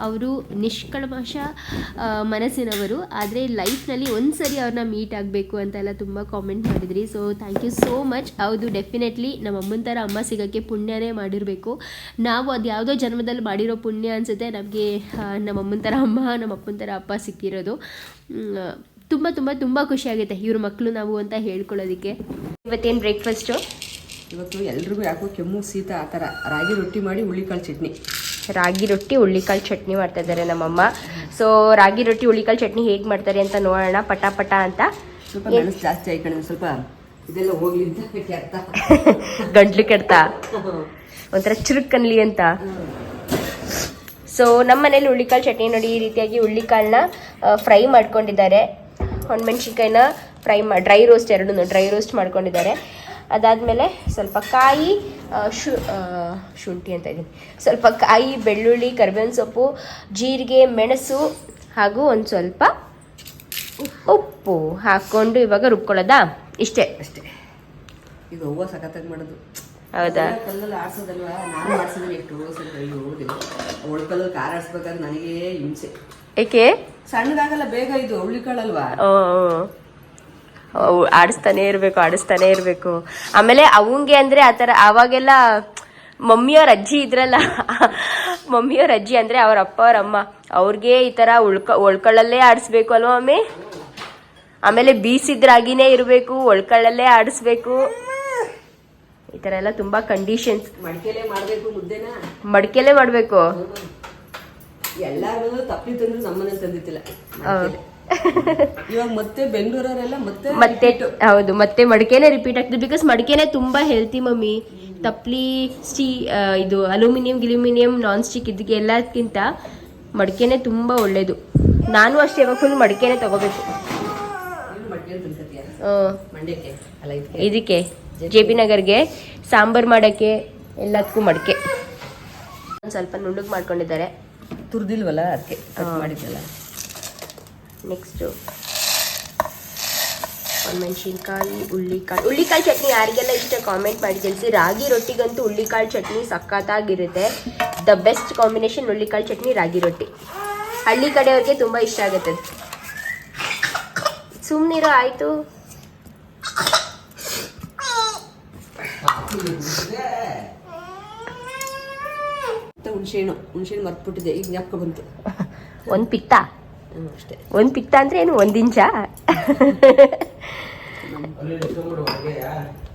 ಅವರು ನಿಷ್ಕಳಮಶ ಮನಸ್ಸಿನವರು. ಆದರೆ ಲೈಫ್ನಲ್ಲಿ ಒಂದು ಸರಿ ಅವ್ರನ್ನ ಮೀಟ್ ಆಗಬೇಕು ಅಂತೆಲ್ಲ ತುಂಬ ಕಾಮೆಂಟ್ ಮಾಡಿದ್ರಿ. So thank you so much ಹೌದು ಡೆಫಿನೆಟ್ಲಿ ನಮ್ಮ ಅಮ್ಮನ ಥರ ಅಮ್ಮ ಸಿಗೋಕ್ಕೆ ಪುಣ್ಯನೇ ಮಾಡಿರಬೇಕು. ನಾವು ಅದು ಯಾವುದೋ ಜನ್ಮದಲ್ಲಿ ಮಾಡಿರೋ ಪುಣ್ಯ ಅನಿಸುತ್ತೆ. ನಮಗೆ ನಮ್ಮ ಅಮ್ಮನ ಥರ ಅಮ್ಮ, ನಮ್ಮ ಅಪ್ಪನ ಥರ ಅಪ್ಪ ಸಿಕ್ಕಿರೋದು. ತುಂಬ ತುಂಬ ತುಂಬ ಖುಷಿಯಾಗುತ್ತೆ ಇವ್ರ ಮಕ್ಕಳು ನಾವು ಅಂತ ಹೇಳ್ಕೊಳ್ಳೋದಕ್ಕೆ. ಇವತ್ತೇನು ಬ್ರೇಕ್ಫಾಸ್ಟು ಇವತ್ತು ಎಲ್ರಿಗೂ ಯಾಕೋ ಕೆಮ್ಮು ಶೀತ ಆ ಥರ. ರಾಗಿ ರೊಟ್ಟಿ ಮಾಡಿ ಹುಳ್ಳಿಕಾಳು ಚಟ್ನಿ. ರಾಗಿ ರೊಟ್ಟಿ ಹುಳ್ಳಿಕಾಳು ಚಟ್ನಿ ಮಾಡ್ತಾ ಇದ್ದಾರೆ ನಮ್ಮಮ್ಮ. ಸೊ ರಾಗಿ ರೊಟ್ಟಿ ಹುಳ್ಳಿಕಾಳು ಚಟ್ನಿ ಹೇಗೆ ಮಾಡ್ತಾರೆ ಅಂತ ನೋಡೋಣ ಪಟ ಪಟ ಅಂತ. ಸ್ವಲ್ಪ ಜಾಸ್ತಿ ಆಯ್ಕೊಂಡು ಸ್ವಲ್ಪ ಇದೆಲ್ಲ ಹೋಗ್ಲಿ ಅಂತ ಕೆಡ್ತ ಗಂಟ್ಲು ಕೆಡ್ತ? ಒಂಥರ ಚುರುಕನ್ಲಿ ಅಂತ. ಸೊ ನಮ್ಮ ಮನೇಲಿ ಹುಳ್ಳಿಕಾಳು ಚಟ್ನಿ ನೋಡಿ ಈ ರೀತಿಯಾಗಿ ಹುಳ್ಳಿಕಾಳನ್ನ ಫ್ರೈ ಮಾಡ್ಕೊಂಡಿದ್ದಾರೆ. ಒಣಮೆಣ್ಸಿನ್ಕಾಯಿನ ಫ್ರೈ ಮಾ ಡ್ರೈ ರೋಸ್ಟ್ ಎರಡೂ ಡ್ರೈ ರೋಸ್ಟ್ ಮಾಡ್ಕೊಂಡಿದ್ದಾರೆ. ಅದಾದಮೇಲೆ ಸ್ವಲ್ಪ ಕಾಯಿ ಶು ಶುಂಠಿ ಅಂತ ಇದ್ದೀನಿ. ಸ್ವಲ್ಪ ಕಾಯಿ ಬೆಳ್ಳುಳ್ಳಿ ಕರಿಬೇವಿನ ಸೊಪ್ಪು ಜೀರಿಗೆ ಮೆಣಸು ಹಾಗೂ ಒಂದು ಸ್ವಲ್ಪ ಉಪ್ಪು ಹಾಕ್ಕೊಂಡು ಇವಾಗ ರುಬ್ಕೊಳ್ಳೋದಾ? ಇಷ್ಟೇ. ಅಷ್ಟೇ. ಈಗ ಹೂವು ಸಖತ್ತಾಗಿ ಮಾಡೋದು. ಹೌದಾ? ಕಲ್ಲಲ್ಲಿ ಆರಿಸೋದಲ್ವಾ ನಾನು ಆರಿಸಿದ್ರೆ ಎಷ್ಟು ಸ್ವಲ್ಪ ಅಯ್ಯೋ ಹೋಗೋದಿಲ್ಲ ಒಳ್ಕಲ್ಲಲ್ಲಿ ಖಾರ ಆರಿಸ್ಬೇಕಾದ್ರೆ ನನಗೆ ಹಿಂಸೆ. ಏಕೆ? ಸಣ್ಣದಾಗಲ್ಲ ಬೇಗ ಇದು ಉಳಿಕೊಳ್ಳಲ್ವಾ ಆಡಿಸ್ತಾನೆ ಇರಬೇಕು ಆಡಿಸ್ತಾನೆ ಇರಬೇಕು. ಆಮೇಲೆ ಅವಂಗೆ ಅಂದರೆ ಆ ಥರ ಆವಾಗೆಲ್ಲ ಮಮ್ಮಿಯವ್ರ ಅಜ್ಜಿ ಇದ್ರಲ್ಲ ಮಮ್ಮಿಯವ್ರ ಅಜ್ಜಿ ಅಂದರೆ ಅವ್ರ ಅಪ್ಪ ಅವ್ರ ಅಮ್ಮ ಅವ್ರಿಗೆ ಈ ಥರ ಉಳ್ಕ ಒಳ್ಕೊಳ್ಳಲ್ಲೇ ಆಡಿಸ್ಬೇಕು ಅಲ್ವಾ ಮಮ್ಮಿ? ಆಮೇಲೆ ಬೀಸಿದ್ರಾಗಿನೇ ಇರಬೇಕು ಒಳ್ಕೊಳ್ಳಲ್ಲೇ ಆಡಿಸ್ಬೇಕು. ಈ ಥರ ಎಲ್ಲ ತುಂಬ ಕಂಡೀಷನ್ಸ್ ಮಡಿಕೆಲೆ ಮಾಡ್ಬೇಕು ಮುದ್ದೆನ? ಮಡಿಕೆಲೇ ಮಾಡಬೇಕು. ಎಲ್ಲಾರು ತಪ್ಪಿ ತಂದ್ರು ನಮ್ಮನೆ ತಂದಿತ್ತಿಲ್ಲ ಇವಾಗ ಮತ್ತೆ ಬೆಂಗಳೂರವರೆಲ್ಲ ಮತ್ತೆ ಮತ್ತೆ ಹೌದು ಮತ್ತೆ ಮಡಿಕೆನೆ ರಿಪೀಟ್ ಆಗ್ತದೆ. ಬಿಕಾಸ್ ಮಡಿಕೆನೆ ತುಂಬಾ ಹೆಲ್ತಿ ಮಮ್ಮಿ. ತಪ್ಲಿ ಸ್ಟೀ ಇದು ಅಲ್ಯೂಮಿನಿಯಂ ಗಿಲ್ಯೂಮಿನಿಯಂ ನಾನ್ ಸ್ಟಿಕ್ ಇದಕ್ಕೆ ಎಲ್ಲದಕ್ಕಿಂತ ಮಡಿಕೆನೆ ತುಂಬಾ ಒಳ್ಳೇದು. ನಾನು ಅಷ್ಟೇ ಇವಾಗ ಫುಲ್ ಮಡಿಕೆನೆ ತಗೋಬೇಕು. ಇದಕ್ಕೆ? ಜೆ ಪಿ ನಗರ್ಗೆ ಸಾಂಬಾರ್ ಮಾಡೋಕ್ಕೆ ಎಲ್ಲದಕ್ಕೂ ಮಡಿಕೆ. ಒಂದು ಸ್ವಲ್ಪ ನುಣ್ಣಗೆ ಮಾಡ್ಕೊಂಡಿದ್ದಾರೆ. ತುರ್ದಿಲ್ವಲ್ಲ ಅದಕ್ಕೆ ಕಟ್ ಮಾಡಿದ್ದಲ್ಲ ನೆಕ್ಸ್ಟು ಮೆಣಸಿನ್ಕಾಯಿ ಹುಳ್ಳಿಕಾಳು ಹುಳ್ಳಿಕಾಳು ಚಟ್ನಿ ಯಾರಿಗೆಲ್ಲ ಇಷ್ಟ ಕಾಮೆಂಟ್ ಮಾಡಿ ತಿಳಿಸಿ. ರಾಗಿ ರೊಟ್ಟಿಗಂತೂ ಹುಳ್ಳಿಕಾಳು ಚಟ್ನಿ ಸಖತ್ತಾಗಿರುತ್ತೆ. ದ ಬೆಸ್ಟ್ ಕಾಂಬಿನೇಷನ್ ಹುಳ್ಳಿಕಾಳು ಚಟ್ನಿ ರಾಗಿ ರೊಟ್ಟಿ. ಹಳ್ಳಿ ಕಡೆಯವ್ರಿಗೆ ತುಂಬ ಇಷ್ಟ ಆಗುತ್ತೆ. ಸುಮ್ಮನಿರೋ ಆಯಿತು. ಮತ್ತೆ ಹುಣ್ಸೆಹಣ್ಣು. ಹುಣ್ಸೆಹಣ್ಣು ಮರ್ತ್ಬಿಟ್ಟಿದೆ. ಈಗ ಜ್ಞಾಪಕ ಬಂತು. ಒಂದು ಪಿತ್ತ? ಅಷ್ಟೇ. ಒಂದು ಪಿತ್ತ ಅಂದ್ರೆ ಏನು? ಒಂದು ಇಂಚ?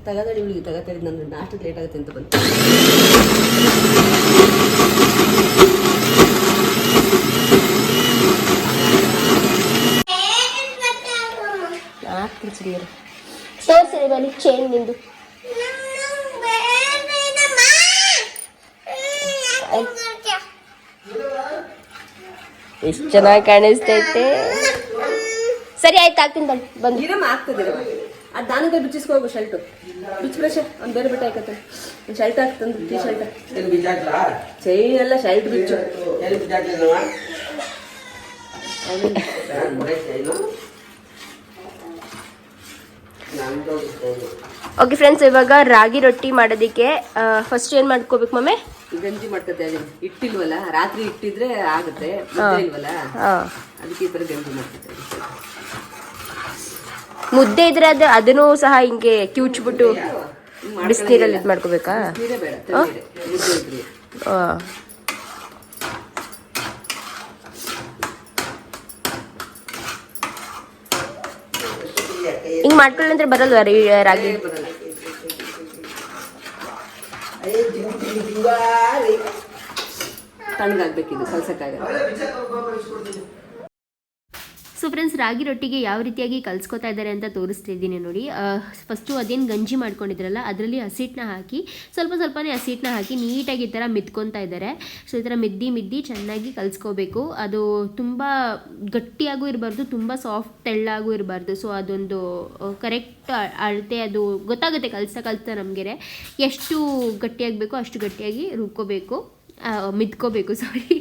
ತಗದಡಿ ಹುಡುಗಿ ತಗತಡಿ ನಂದು. ನಾಷ್ಟಕ್ಕೆ ಲೇಟ್ ಆಗುತ್ತೆ ಅಂತ ಬಂತು. ತೋರಿಸಿರಿ ಬನ್ನಿ ಚೇನ್ ನಿಂದು. ಎಷ್ಟು ಚೆನ್ನಾಗಿ ಕಾಣಿಸ್ತೈತೆ ಸರಿ ಆಯ್ತು ಹಾಕ್ತೀನಿ ಬನ್ನಿ ಬಂದು ಗಿರಮ್ಮ ಆಗ್ತದೆ ಅದು ದಾನಕ್ಕೆ ಬಿಚ್ಚಿಸ್ಕೋಗು ಶರ್ಟು. ಬಿಚ್ಚು ಬ್ರಷ್ ಒಂದು ಬೇರೆ ಬಿಟ್ಟು ಹಾಕತ್ತೆ. ಒಂದು ಶರ್ಟ್ ಹಾಕ್ತಂದು ಟೀ ಶರ್ಟ್? ಚೈನ್ ಎಲ್ಲ ಶರ್ಟ್ ಬಿಚ್ಚು. ಓಕೆ ಫ್ರೆಂಡ್ಸ್ ಇವಾಗ ರಾಗಿ ರೊಟ್ಟಿ ಮಾಡೋದಕ್ಕೆ ಫಸ್ಟ್ ಏನು ಮಾಡ್ಕೋಬೇಕು ಮಮ್ಮೆ? ಗಂಜಿ ಮಾಡ್ಕೊತಾ ಇದೀನಿ ಇಟ್ಟಿಲ್ವಲ್ಲ? ರಾತ್ರಿ ಇಟ್ಟಿದ್ರೆ ಆಗುತ್ತೆ. ಮುದ್ದೆ ಇಲ್ವಲ್ಲ? ಅದಕ್ಕೆ ಈ ಥರ ಗಂಜಿ ಮಾಡ್ಕೊತಾ ಇದೀನಿ ಮುದ್ದೆ ಇದ್ರೆ ಅದು ಅದನ್ನು ಸಹ ಹಿಂಗೆ ಕಿವುಚ್ಬಿಟ್ಟು ಬಿಸಿನೀರಲ್ಲಿ ಇದು ಮಾಡ್ಕೋಬೇಕಾ? ನೀರೇ ಬೇಡ ತಣ್ಣೀರೇ. ಮುದ್ದೆ ಇದ್ರೆ. ಹಾಂ. ಹಿಂಗೆ ಮಾಡ್ಕೊಳ್ಳಂದ್ರೆ ಬರಲ್ವಾ ರೀ ರಾಗಿ? ಬರಲ್ಲ. ತಣ್ಣಗಾಗ್ಬೇಕಿದು ಕಲ್ಸಕ್ಕಾಗಲ್ಲ ಸೊ ಫ್ರೆಂಡ್ಸ್ ರಾಗಿ ರೊಟ್ಟಿಗೆ ಯಾವ ರೀತಿಯಾಗಿ ಕಲ್ಸ್ಕೊತಾ ಇದ್ದಾರೆ ಅಂತ ತೋರಿಸ್ತಿದ್ದೀನಿ ನೋಡಿ. ಫಸ್ಟು ಅದೇನು ಗಂಜಿ ಮಾಡ್ಕೊಂಡಿದ್ರಲ್ಲ, ಅದರಲ್ಲಿ ಹಸಿಟ್ಟನ್ನ ಹಾಕಿ, ಸ್ವಲ್ಪ ಸ್ವಲ್ಪನೇ ಹಸಿಟ್ಟನ್ನ ಹಾಕಿ ನೀಟಾಗಿ ಈ ಥರ ಮಿದ್ಕೊತಾ ಇದ್ದಾರೆ. ಸೊ ಈ ಥರ ಮಿದ್ದಿ ಮಿದ್ದಿ ಚೆನ್ನಾಗಿ ಕಲಿಸ್ಕೋಬೇಕು. ಅದು ತುಂಬ ಗಟ್ಟಿಯಾಗೂ ಇರಬಾರ್ದು, ತುಂಬ ಸಾಫ್ಟ್ ತೆಳ್ಳಾಗೂ ಇರಬಾರ್ದು. ಸೊ ಅದೊಂದು ಕರೆಕ್ಟ್ ಅಳತೆ ಅದು ಗೊತ್ತಾಗುತ್ತೆ ಕಲಿಸ್ತಾ ಕಲಿಸ್ತಾ ನಮಗೆ ಎಷ್ಟು ಗಟ್ಟಿಯಾಗಬೇಕು ಅಷ್ಟು ಗಟ್ಟಿಯಾಗಿ ರುಬ್ಕೋಬೇಕು. ಮಿದ್ಕೋಬೇಕು ಸಾರಿ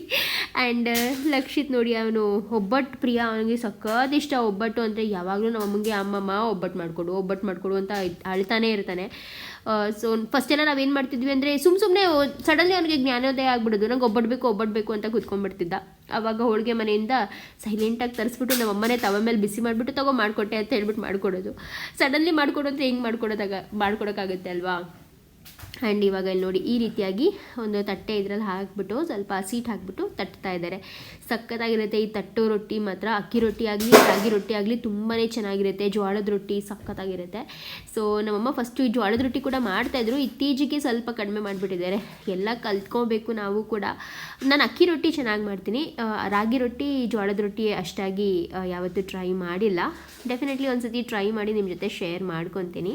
ಆ್ಯಂಡ್ ಲಕ್ಷಿತ್ ನೋಡಿ ಅವನು ಒಬ್ಬಟ್ಟು ಪ್ರಿಯ, ಅವನಿಗೆ ಸಖತ್ ಇಷ್ಟ. ಒಬ್ಬಟ್ಟು ಅಂದರೆ ಯಾವಾಗಲೂ ನಮ್ಮ ಅಮ್ಮಂಗೆ, ಅಮ್ಮಮ್ಮ ಒಬ್ಬಟ್ಟು ಮಾಡಿಕೊಡು ಒಬ್ಬಟ್ಟು ಮಾಡಿಕೊಡು ಅಂತ ಅಳ್ತಾನೆ ಇರ್ತಾನೆ. ಸೊ ಫಸ್ಟ್ ಎಲ್ಲ ನಾವೇನು ಮಾಡ್ತಿದ್ವಿ ಅಂದರೆ ಸುಮ್ಮ ಸುಮ್ಮನೆ ಸಡನ್ಲಿ ಅವನಿಗೆ ಜ್ಞಾನೋದಯ ಆಗ್ಬಿಡೋದು. ನಂಗೆ ಒಬ್ಬಟ್ಟು ಬೇಕು ಒಬ್ಬಟ್ಟು ಬೇಕು ಅಂತ ಕೂತ್ಕೊಂಡ್ಬಿಡ್ತಿದ್ದ. ಆವಾಗ ಹೋಳಿಗೆ ಮನೆಯಿಂದ ಸೈಲೆಂಟಾಗಿ ತರಿಸ್ಬಿಟ್ಟು ನಮ್ಮ ಅಮ್ಮನೇ ತವ ಮೇಲೆ ಬಿಸಿ ಮಾಡಿಬಿಟ್ಟು ತಗೋ, ಮಾಡಿಕೊಟ್ಟೆ ಅಂತ ಹೇಳ್ಬಿಟ್ಟು ಮಾಡಿಕೊಡೋದು. ಸಡನ್ಲಿ ಮಾಡಿಕೊಡು ಅಂದರೆ ಹೆಂಗೆ ಮಾಡ್ಕೊಡೋದಾಗ ಮಾಡ್ಕೊಡೋಕ್ಕಾಗುತ್ತೆ ಅಲ್ವಾ? ಆ್ಯಂಡ್ ಇವಾಗ ಇಲ್ಲಿ ನೋಡಿ, ಈ ರೀತಿಯಾಗಿ ಒಂದು ತಟ್ಟೆ ಇದರಲ್ಲಿ ಹಾಕ್ಬಿಟ್ಟು, ಸ್ವಲ್ಪ ಸೀಟ್ ಹಾಕ್ಬಿಟ್ಟು ತಟ್ತಾ ಇದ್ದಾರೆ. ಸಖತ್ತಾಗಿರುತ್ತೆ ಈ ತಟ್ಟೋ ರೊಟ್ಟಿ ಮಾತ್ರ. ಅಕ್ಕಿ ರೊಟ್ಟಿ ಆಗಲಿ, ರಾಗಿ ರೊಟ್ಟಿ ಆಗಲಿ ತುಂಬಾ ಚೆನ್ನಾಗಿರುತ್ತೆ. ಜೋಳದ ರೊಟ್ಟಿ ಸಖತ್ತಾಗಿರುತ್ತೆ. ಸೊ ನಮ್ಮಮ್ಮ ಫಸ್ಟು ಈ ಜೋಳದ ರೊಟ್ಟಿ ಕೂಡ ಮಾಡ್ತಾಯಿದ್ರು ಇತ್ತೀಚೆಗೆ ಸ್ವಲ್ಪ ಕಡಿಮೆ ಮಾಡಿಬಿಟ್ಟಿದ್ದಾರೆ. ಎಲ್ಲ ಕಲ್ತ್ಕೋಬೇಕು ನಾವು ಕೂಡ. ನಾನು ಅಕ್ಕಿ ರೊಟ್ಟಿ ಚೆನ್ನಾಗಿ ಮಾಡ್ತೀನಿ. ರಾಗಿ ರೊಟ್ಟಿ ಜೋಳದ ರೊಟ್ಟಿ ಅಷ್ಟಾಗಿ ಯಾವತ್ತೂ ಟ್ರೈ ಮಾಡಿಲ್ಲ. ಡೆಫಿನೆಟ್ಲಿ ಒಂದ್ಸತಿ ಟ್ರೈ ಮಾಡಿ ನಿಮ್ಮ ಜೊತೆ ಶೇರ್ ಮಾಡ್ಕೊತೀನಿ.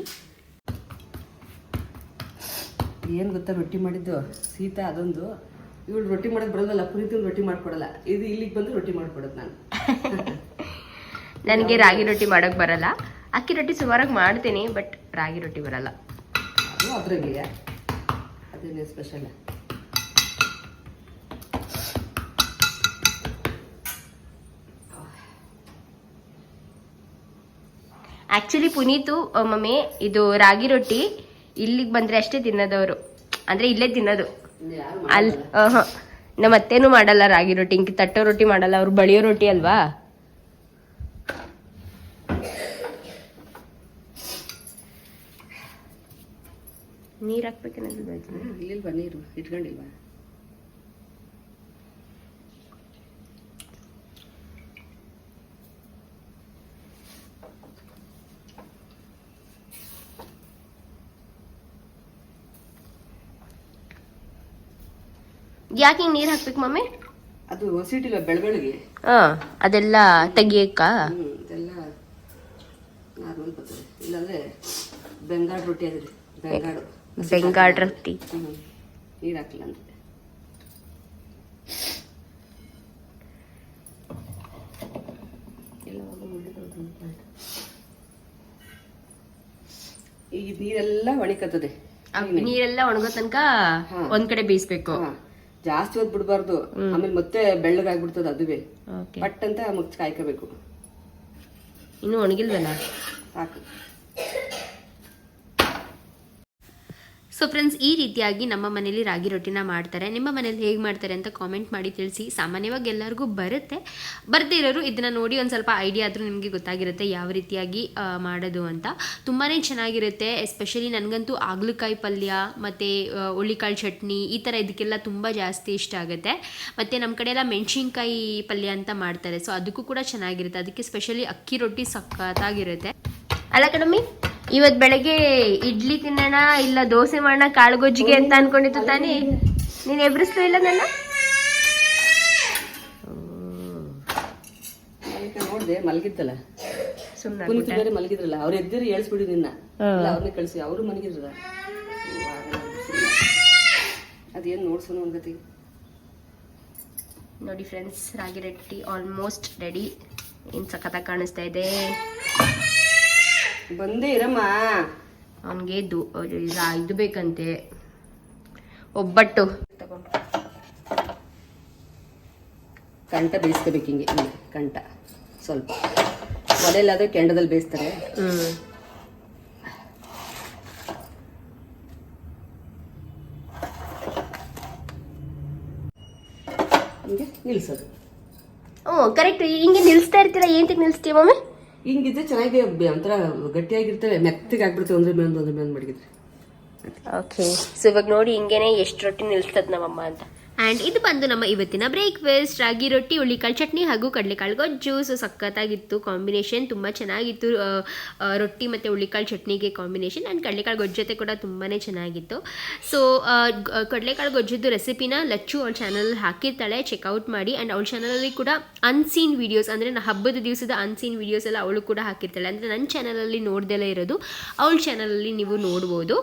ಏನು ಗೊತ್ತಾ ರೊಟ್ಟಿ ಮಾಡಿದ್ದು? ಸೀತಾ ಅದೊಂದು. ಇವಳು ರೊಟ್ಟಿ ಮಾಡೋದು ಬರೋದಲ್ಲ ಪುನೀತ್ ರೊಟ್ಟಿ ಮಾಡ್ಕೊಡಲ್ಲ. ಇದು ಇಲ್ಲಿಗೆ ಬಂದು ರೊಟ್ಟಿ ಮಾಡ್ಕೊಡೋದು ನಾನು. ನನಗೆ ರಾಗಿ ರೊಟ್ಟಿ ಮಾಡೋಕೆ ಬರಲ್ಲ. ಅಕ್ಕಿ ರೊಟ್ಟಿ ಸುಮಾರಾಗಿ ಮಾಡ್ತೀನಿ ಬಟ್ ರಾಗಿ ರೊಟ್ಟಿ ಬರಲ್ಲ. ಅದು ಅದ್ರಾಗೆ ಅದೇನೇ ಸ್ಪೆಷಲ್ ಆ್ಯಕ್ಚುಲಿ ಪುನೀತು ಮಮ್ಮಿ ಇದು ರಾಗಿ ರೊಟ್ಟಿ ಇಲ್ಲಿಗೆ ಬಂದರೆ ಅಷ್ಟೇ ತಿನ್ನೋದವರು. ಅಂದರೆ ಇಲ್ಲೇ ತಿನ್ನೋದು. ಅಲ್ಲಿ ಹಾಂ ನಮ್ಮ ಅತ್ತೇನು ಮಾಡಲ್ಲ ರಾಗಿ ರೊಟ್ಟಿ ಹಿಂಗೆ ತಟ್ಟೋ ರೊಟ್ಟಿ ಮಾಡಲ್ಲ ಅವ್ರು ಬಳಿಯೋ ರೊಟ್ಟಿ ಅಲ್ವಾ? ನೀರು ಹಾಕ್ಬೇಕೇನಾದ್ರು ಇಲ್ಲಿ ನೀರು? ಇಟ್ಕೊಂಡಿಲ್ವಾ? ಯಾಕೆ ಹಿಂಗೆ ನೀರು ಹಾಕ್ಬೇಕು ಮಮ್ಮಿ? ಅದು ಹಸಿಟ್ಟಿಲ್ಲ ಬೆಳಗಳಿಗೆ ಹಾಂ ಅದೆಲ್ಲ ತೆಗಿಯಕ್ಕ? ಇದೆಲ್ಲ ನಾರ್ಮಲ್ ಬರ್ತದೆ. ಇಲ್ಲಾಂದ್ರೆ ಬೆಂಗಾಡ್ ರೊಟ್ಟಿ ಅದ್ರಿ ಬೆಂಗಾಡು. ಬೆಂಗಾಡ್ ರೊಟ್ಟಿ. ನೀರು ಹಾಕಿಲ್ಲ ಅಂದ್ರೆ. ಈಗ ನೀರೆಲ್ಲ ಒಣಿಕತ್ತದೆ ನೀರೆಲ್ಲ ಒಣಗೋ ತನಕ. ಒಂದ್ ಕಡೆ ಬೇಯಿಸ್ಬೇಕು. ಜಾಸ್ತಿ ಹೊತ್ತು ಬಿಡಬಾರ್ದು. ಆಮೇಲೆ ಮತ್ತೆ ಬೆಳ್ಳಗಾಗ್ಬಿಡ್ತದ ಅದುವೇ. ಪಟ್ಟಂತ ಪಟ್ ಅಂತ ಮುಚ್ಚಿ ಕಾಯ್ಕೋಬೇಕು. ಇನ್ನು ಒಣಗಿಲ್ವಲ್ಲ? ಸಾಕು. ಸೊ ಫ್ರೆಂಡ್ಸ್ ಈ ರೀತಿಯಾಗಿ ನಮ್ಮ ಮನೇಲಿ ರಾಗಿ ರೊಟ್ಟಿನ ಮಾಡ್ತಾರೆ. ನಿಮ್ಮ ಮನೇಲಿ ಹೇಗೆ ಮಾಡ್ತಾರೆ ಅಂತ ಕಾಮೆಂಟ್ ಮಾಡಿ ತಿಳಿಸಿ. ಸಾಮಾನ್ಯವಾಗಿ ಎಲ್ಲರಿಗೂ ಬರುತ್ತೆ. ಬರದೇ ಇರೋರು ಇದನ್ನು ನೋಡಿ ಒಂದು ಸ್ವಲ್ಪ ಐಡಿಯಾ ಆದರೂ ನಿಮಗೆ ಗೊತ್ತಾಗಿರುತ್ತೆ ಯಾವ ರೀತಿಯಾಗಿ ಮಾಡೋದು ಅಂತ. ತುಂಬಾ ಚೆನ್ನಾಗಿರುತ್ತೆ ಎಸ್ಪೆಷಲಿ ನನಗಂತೂ ಆಗ್ಲಕಾಯಿ ಪಲ್ಯ ಮತ್ತು ಹುಳ್ಳಿಕಾಳು ಚಟ್ನಿ ಈ ಥರ ಇದಕ್ಕೆಲ್ಲ ತುಂಬ ಜಾಸ್ತಿ ಇಷ್ಟ ಆಗುತ್ತೆ. ಮತ್ತು ನಮ್ಮ ಕಡೆ ಎಲ್ಲ ಮೆಣಸಿನ್ಕಾಯಿ ಪಲ್ಯ ಅಂತ ಮಾಡ್ತಾರೆ. ಸೊ ಅದಕ್ಕೂ ಕೂಡ ಚೆನ್ನಾಗಿರುತ್ತೆ. ಅದಕ್ಕೆ ಸ್ಪೆಷಲಿ ಅಕ್ಕಿ ರೊಟ್ಟಿ ಸಖತ್ತಾಗಿರುತ್ತೆ. ಅಲ್ಲ ಕಣಮ್ಮಿ? ಇವತ್ ಬೆಳಗ್ಗೆ ಇಡ್ಲಿ ತಿನ್ನೋಣ ಇಲ್ಲ ದೋಸೆ ಮಾಡೋಣ ಕಾಳುಗೊಜ್ಜಿಗೆ ಅಂತ ಅನ್ಕೊಂಡಿತ್ತು ತಾನೇ? ನೀನ್ ಎಬ್ರಿಸ್ಲೂ ಇಲ್ಲ ನನ್ನ? ನೋಡ್ದೆ ಮಲಗಿದ್ದಲ್ಲ. ಸುಮ್ಮನೆ ಬೇರೆ ಮಲಗಿದ್ರಲ್ಲ ಅವ್ರು ಎದ್ದಿರಿ ಹೇಳ್ಸ್ಬಿಡಿ ನಿನ್ನ. ಅವ್ರನ್ನ ಕಳಿಸಿ ಅವರು ಮಲಗಿದ್ರಲ್ಲ. ಅದೇನು ನೋಡ್ಸೋಣ ಒಂದತಿ ನೋಡಿ ಫ್ರೆಂಡ್ಸ್ ರಾಗಿ ರೊಟ್ಟಿ ಆಲ್ಮೋಸ್ಟ್ ರೆಡಿ ಇನ್ ಸಖತ್ತಾಗಿ ಕಾಣಿಸ್ತಾ ಇದೆ. ಬಂದೇ ಇರಮ್ಮ. ಅವನಿಗೆ ಇದು ಇದು ಬೇಕಂತೆ. ಒಬ್ಬಟ್ಟು. ತಗೊಂಡು ಕಂಠ ಬೇಯಿಸ್ಕೋಬೇಕು ಹಿಂಗೆ ಕಂಠ. ಸ್ವಲ್ಪ. ಒಲೆಯಲ್ಲಾದ್ರೆ ಕೆಂಡದಲ್ಲಿ ಬೇಯಿಸ್ತಾರೆ ಹ್ಞೂ ಹಿಂಗೆ ನಿಲ್ಸೋದು. ಹ್ಞೂ ಕರೆಕ್ಟ್ ಹಿಂಗೆ ನಿಲ್ಲಿಸ್ತಾ ಇರ್ತೀರಾ? ಏನ್ ನಿಲ್ಸ್ತೀವಿ ಮಮ್ಮಿ? ಹಿಂಗಿದ್ರೆ ಚೆನ್ನಾಗಿ ಒಂಥರ ಗಟ್ಟಿಯಾಗಿರ್ತವೆ, ಮೆತ್ತಗೆ ಆಗ್ಬಿಡ್ತವೆ ಅಂದ್ರೆ ಮೇಲೆ ಒಂದ್ರ ಮೇಲೆ ಮಡಗಿದ್ರೆ. ಓಕೆ ಸೊ ಇವಾಗ ನೋಡಿ ಹಿಂಗೇನೆ ಎಷ್ಟು ರೊಟ್ಟಿ ನಿಲ್ಸ್ತದ ನಮ್ಮಮ್ಮ ಅಂತ. ಆ್ಯಂಡ್ ಇದು ಬಂದು ನಮ್ಮ ಇವತ್ತಿನ ಬ್ರೇಕ್ಫಾಸ್ಟ್ ರಾಗಿ, ರೊಟ್ಟಿ ಹುಳ್ಳಿಕಾಳು ಚಟ್ನಿ ಹಾಗೂ ಕಡಲೆಕಾಳು ಗೊಜ್ಜು. ಸೊ ಸಖತ್ತಾಗಿತ್ತು ಕಾಂಬಿನೇಷನ್ ತುಂಬ ಚೆನ್ನಾಗಿತ್ತು. ರೊಟ್ಟಿ ಮತ್ತು ಹುಳ್ಳಿಕಾಳು ಚಟ್ನಿಗೆ ಕಾಂಬಿನೇಷನ್ ಆ್ಯಂಡ್ ಕಡಲೆಕಾಳು ಗೊಜ್ಜು ಜೊತೆ ಕೂಡ ತುಂಬಾ ಚೆನ್ನಾಗಿತ್ತು. ಸೊ ಕಡಲೆಕಾಳು ಗೊಜ್ಜದ್ದು ರೆಸಿಪಿನ ಲಚ್ಚು ಅವ್ಳ ಚಾನಲ್ ಹಾಕಿರ್ತಾಳೆ. ಚೆಕ್ಔಟ್ ಮಾಡಿ. ಆ್ಯಂಡ್ ಅವಳ ಚಾನಲಲ್ಲಿ ಕೂಡ ಅನ್ಸೀನ್ ವೀಡಿಯೋಸ್ ಅಂದರೆ ಹಬ್ಬದ ದಿವಸದ ಅನ್ಸೀನ್ ವೀಡಿಯೋಸ್ ಎಲ್ಲ ಅವಳು ಕೂಡ ಹಾಕಿರ್ತಾಳೆ. ಅಂದರೆ ನನ್ನ ಚಾನಲಲ್ಲಿ ನೋಡ್ದೆಲ್ಲ ಇರೋದು ಅವಳ ಚಾನಲಲ್ಲಿ ನೀವು ನೋಡ್ಬೋದು.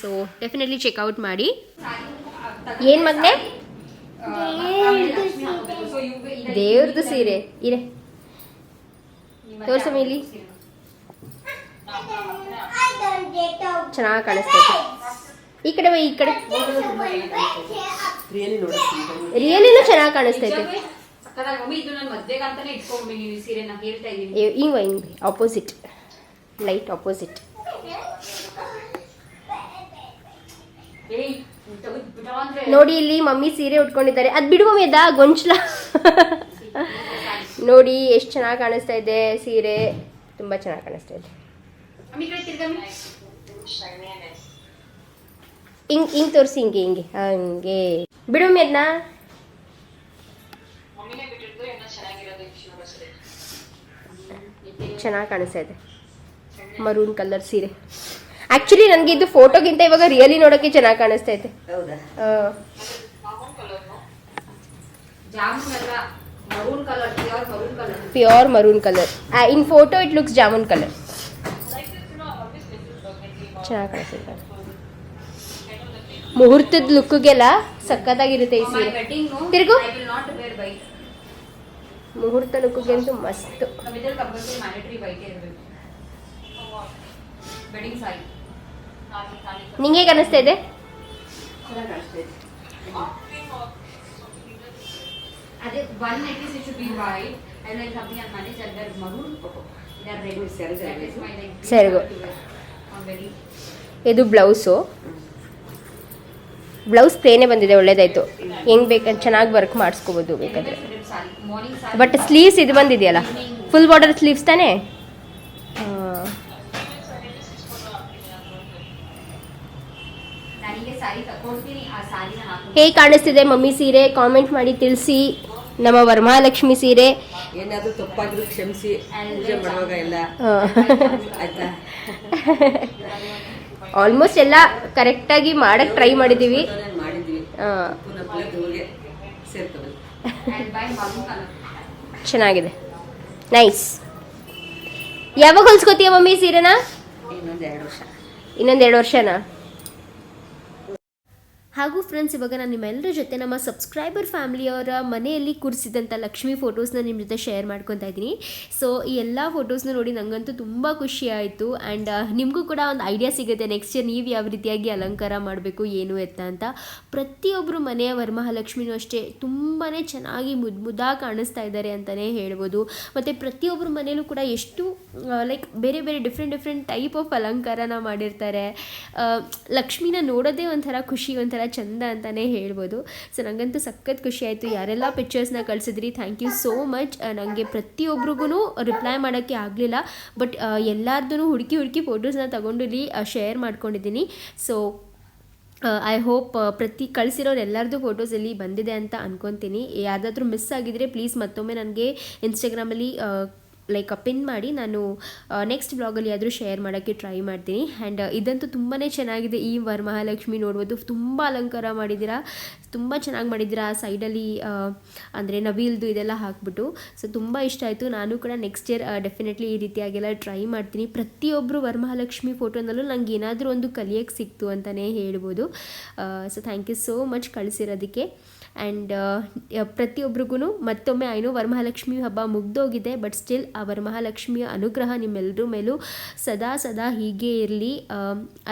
ಸೊ ಡೆಫಿನೆಟ್ಲಿ ಚೆಕ್ಔಟ್ ಮಾಡಿ. ಏನು ಮಗನೆ? ದೇವ್ರದ್ದು ಸೀರೆ. ಇರೆ. ತೋರ್ಸಮ್ಮ ಇಲ್ಲಿ ಚೆನ್ನಾಗಿ ಕಾಣಿಸ್ತೈತೆ ಈ ಕಡೆ ಈ ಕಡೆ. ರಿಯಲಿನೂ ಚೆನ್ನಾಗಿ ಕಾಣಿಸ್ತೈತೆ ಹಿಂಗ ಹಿಂಗ್. ಆಪೋಸಿಟ್ ಲೈಟ್ ಆಪೋಸಿಟ್ ನೋಡಿ ಇಲ್ಲಿ ಮಮ್ಮಿ ಸೀರೆ ಉಟ್ಕೊಂಡಿದ್ದಾರೆ. ಅದ್ ಬಿಡು ಮಮ್ಮಿ ಗೊಂಚಲ. ನೋಡಿ ಎಷ್ಟು ಚೆನ್ನಾಗಿ ಕಾಣಿಸ್ತಾ ಇದೆ ಸೀರೆ. ತುಂಬಾ ಚೆನ್ನಾಗಿ ಕಾಣಿಸ್ತಾ ಇದೆ. ಹಿಂಗ್ ಹಿಂಗ್ ತೋರಿಸಿ, ಹಿಂಗೆ ಹಿಂಗೆ, ಹಂಗೆ. ಬಿಡು ಮಮ್ಮಿ ಅದನ್ನ ಚೆನ್ನಾಗಿ ಕಾಣಿಸ್ತಾ ಇದೆ. ಮರೂನ್ ಕಲರ್ ಸೀರೆ. ಆಕ್ಚುಲಿ ನನಗೆ ಇದು ಫೋಟೋಗಿಂತ ಇವಾಗ ರಿಯಲಿ ನೋಡೋಕೆ ಚೆನ್ನಾಗಿ ಕಾಣಿಸ್ತಾ ಇದೆ. ಹೌದಾ? Jamun maroon colour pure maroon colour pure maroon colour in photo it looks jamun colour ಚೆನ್ನಾಗಿ ಕಾಣಿಸುತ್ತೆ ಮುಹೂರ್ತದ ಲುಕ್ಗೆಲ್ಲ ಸಖತ್ತಾಗಿರುತ್ತೆ ಈ ಸೀರೆ. ತಿರುಗು. ಮುಹೂರ್ತ ಲುಕ್ಗೆ ಅಂತೂ ಮಸ್ತ್. ಸಾರಿ. ನಿಂಗೆ ಹೇಗೆ ಅನಿಸ್ತಾ ಇದೆ ಸರಿಗು. ಇದು ಬ್ಲೌಸು. ಬ್ಲೌಸ್ ಪ್ಲೇನೇ ಬಂದಿದೆ ಒಳ್ಳೇದಾಯ್ತು. ಹೆಂಗ್ ಬೇಕು ಚೆನ್ನಾಗಿ ವರ್ಕ್ ಮಾಡಿಸ್ಕೋಬೋದು ಬೇಕಾದ್ರೆ. ಬಟ್ ಸ್ಲೀವ್ಸ್ ಇದು ಬಂದಿದೆಯಲ್ಲ? ಫುಲ್ ಬಾರ್ಡರ್ ಸ್ಲೀವ್ಸ್ ತಾನೇ? ಹೇಗೆ ಕಾಣಿಸ್ತಿದೆ ಮಮ್ಮಿ ಸೀರೆ? ಕಾಮೆಂಟ್ ಮಾಡಿ ತಿಳಿಸಿ. ನಮ್ಮ ವರಮಹಾಲಕ್ಷ್ಮಿ ಸೀರೆ. ಏನಾದ್ರೂ ತಪ್ಪಾಗಿದ್ರು ಕ್ಷಮಿಸಿ. ಪೂಜೆ ಮಾಡುವಾಗ ಎಲ್ಲ. ಆಯ್ತಾ? ಆಲ್ಮೋಸ್ಟ್ ಎಲ್ಲ ಕರೆಕ್ಟಾಗಿ ಮಾಡಕ್ಕೆ ಟ್ರೈ ಮಾಡಿದ್ದೀವಿ ಚೆನ್ನಾಗಿದೆ. ನೈಸ್ ಯಾವಾಗ ಹೊಲ್ಸ್ಕೊತೀಯ ಮಮ್ಮಿ ಸೀರೆನಾ? ಇನ್ನೊಂದು ಎರಡು ವರ್ಷ. ಇನ್ನೊಂದು ಎರಡು ವರ್ಷನಾ? ಹಾಗೂ ಫ್ರೆಂಡ್ಸ್ ಇವಾಗ ನಾನು ನಿಮ್ಮೆಲ್ಲರ ಜೊತೆ ನಮ್ಮ ಸಬ್ಸ್ಕ್ರೈಬರ್ ಫ್ಯಾಮಿಲಿಯವರ ಮನೆಯಲ್ಲಿ ಕೂರಿಸಿದಂಥ ಲಕ್ಷ್ಮಿ ಫೋಟೋಸ್ನ ನಿಮ್ಮ ಜೊತೆ ಶೇರ್ ಮಾಡ್ಕೊತಾ ಇದ್ದೀನಿ. ಸೊ ಈ ಎಲ್ಲ ಫೋಟೋಸ್ನ ನೋಡಿ ನನಗಂತೂ ತುಂಬ ಖುಷಿ ಆಯಿತು ಆ್ಯಂಡ್ ನಿಮಗೂ ಕೂಡ ಒಂದು ಐಡಿಯಾ ಸಿಗುತ್ತೆ. ನೆಕ್ಸ್ಟ್ ಇಯರ್ ನೀವು ಯಾವ ರೀತಿಯಾಗಿ ಅಲಂಕಾರ ಮಾಡಬೇಕು, ಏನು ಎತ್ತ ಅಂತ. ಪ್ರತಿಯೊಬ್ಬರು ಮನೆಯ ವರಮಹಾಲಕ್ಷ್ಮಿನೂ ಅಷ್ಟೇ ತುಂಬಾ ಚೆನ್ನಾಗಿ ಮುದ್ದು ಮುದ್ದಾಗಿ ಕಾಣಿಸ್ತಾ ಇದ್ದಾರೆ ಅಂತಲೇ ಹೇಳ್ಬೋದು. ಮತ್ತು ಪ್ರತಿಯೊಬ್ಬರ ಮನೆಯಲ್ಲೂ ಕೂಡ ಎಷ್ಟು ಲೈಕ್ ಬೇರೆ ಬೇರೆ ಡಿಫ್ರೆಂಟ್ ಡಿಫ್ರೆಂಟ್ ಟೈಪ್ ಆಫ್ ಅಲಂಕಾರನ ಮಾಡಿರ್ತಾರೆ. ಲಕ್ಷ್ಮಿನ ನೋಡೋದೇ ಒಂಥರ ಖುಷಿ, ಒಂಥರ ಚಂದ ಅಂತಲೇ ಹೇಳ್ಬೋದು. ಸೊ ನನಗಂತೂ ಸಖತ್ ಖುಷಿ ಆಯಿತು. ಯಾರೆಲ್ಲ ಪಿಕ್ಚರ್ಸ್ನ ಕಳಿಸಿದ್ರಿ ಥ್ಯಾಂಕ್ ಯು ಸೋ ಮಚ್ ನನಗೆ ಪ್ರತಿಯೊಬ್ರಿಗೂ ರಿಪ್ಲೈ ಮಾಡೋಕ್ಕೆ ಆಗಲಿಲ್ಲ. ಬಟ್ ಎಲ್ಲಾರ್ದು ಹುಡುಕಿ ಹುಡುಕಿ ಫೋಟೋಸ್ನ ತಗೊಂಡು ಇಲ್ಲಿ ಶೇರ್ ಮಾಡ್ಕೊಂಡಿದ್ದೀನಿ. ಸೊ ಐ ಹೋಪ್ ಪ್ರತಿ ಕಳಿಸಿರೋರು ಎಲ್ಲರದ್ದು ಫೋಟೋಸ್ ಇಲ್ಲಿ ಬಂದಿದೆ ಅಂತ ಅನ್ಕೊತೀನಿ. ಯಾರ್ದಾದ್ರೂ ಮಿಸ್ ಆಗಿದ್ರೆ ಪ್ಲೀಸ್ ಮತ್ತೊಮ್ಮೆ ನನಗೆ ಇನ್ಸ್ಟಾಗ್ರಾಮಲ್ಲಿ ಲೈಕ್ ಪಿನ್ ಮಾಡಿ ನಾನು ನೆಕ್ಸ್ಟ್ ಬ್ಲಾಗಲ್ಲಿ ಆದರೂ ಶೇರ್ ಮಾಡೋಕ್ಕೆ ಟ್ರೈ ಮಾಡ್ತೀನಿ. ಆ್ಯಂಡ್ ಇದಂತೂ ತುಂಬಾ ಚೆನ್ನಾಗಿದೆ ಈ ವರಮಹಾಲಕ್ಷ್ಮಿ ನೋಡ್ಬೋದು. ತುಂಬ ಅಲಂಕಾರ ಮಾಡಿದ್ದೀರಾ, ತುಂಬ ಚೆನ್ನಾಗಿ ಮಾಡಿದ್ದೀರಾ ಆ ಸೈಡಲ್ಲಿ ಅಂದರೆ ನವಿಲ್ದು ಇದೆಲ್ಲ ಹಾಕ್ಬಿಟ್ಟು. ಸೊ ತುಂಬ ಇಷ್ಟ ಆಯಿತು. ನಾನು ಕೂಡ ನೆಕ್ಸ್ಟ್ ಇಯರ್ ಡೆಫಿನೆಟ್ಲಿ ಈ ರೀತಿಯಾಗೆಲ್ಲ ಟ್ರೈ ಮಾಡ್ತೀನಿ. ಪ್ರತಿಯೊಬ್ಬರು ವರಮಹಾಲಕ್ಷ್ಮಿ ಫೋಟೋನಲ್ಲೂ ನನಗೆ ಏನಾದರೂ ಒಂದು ಕಲಿಯೋಕ್ಕೆ ಸಿಕ್ತು ಅಂತಲೇ ಹೇಳ್ಬೋದು. So thank you so much ಕಳಿಸಿರೋದಕ್ಕೆ. And ಪ್ರತಿಯೊಬ್ರಿಗೂ ಮತ್ತೊಮ್ಮೆ ಐನೋ ವರಮಹಾಲಕ್ಷ್ಮಿ ಹಬ್ಬ ಮುಗ್ದೋಗಿದೆ ಬಟ್ ಸ್ಟಿಲ್ ಆ ವರಮಹಾಲಕ್ಷ್ಮಿಯ ಅನುಗ್ರಹ ನಿಮ್ಮೆಲ್ಲರ ಮೇಲೂ ಸದಾ ಸದಾ ಹೀಗೆ ಇರಲಿ.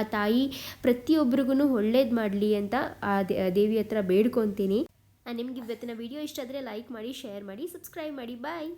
ಆ ತಾಯಿ ಪ್ರತಿಯೊಬ್ರಿಗೂ ಒಳ್ಳೇದು ಮಾಡಲಿ ಅಂತ ಆ ದೇವಿ ಹತ್ರ ಬೇಡ್ಕೊತೀನಿ. ನಿಮ್ಗೆ ಇವತ್ತಿನ ವಿಡಿಯೋ ಇಷ್ಟ ಆದರೆ ಲೈಕ್ ಮಾಡಿ ಶೇರ್ ಮಾಡಿ ಸಬ್ಸ್ಕ್ರೈಬ್ ಮಾಡಿ. ಬಾಯ್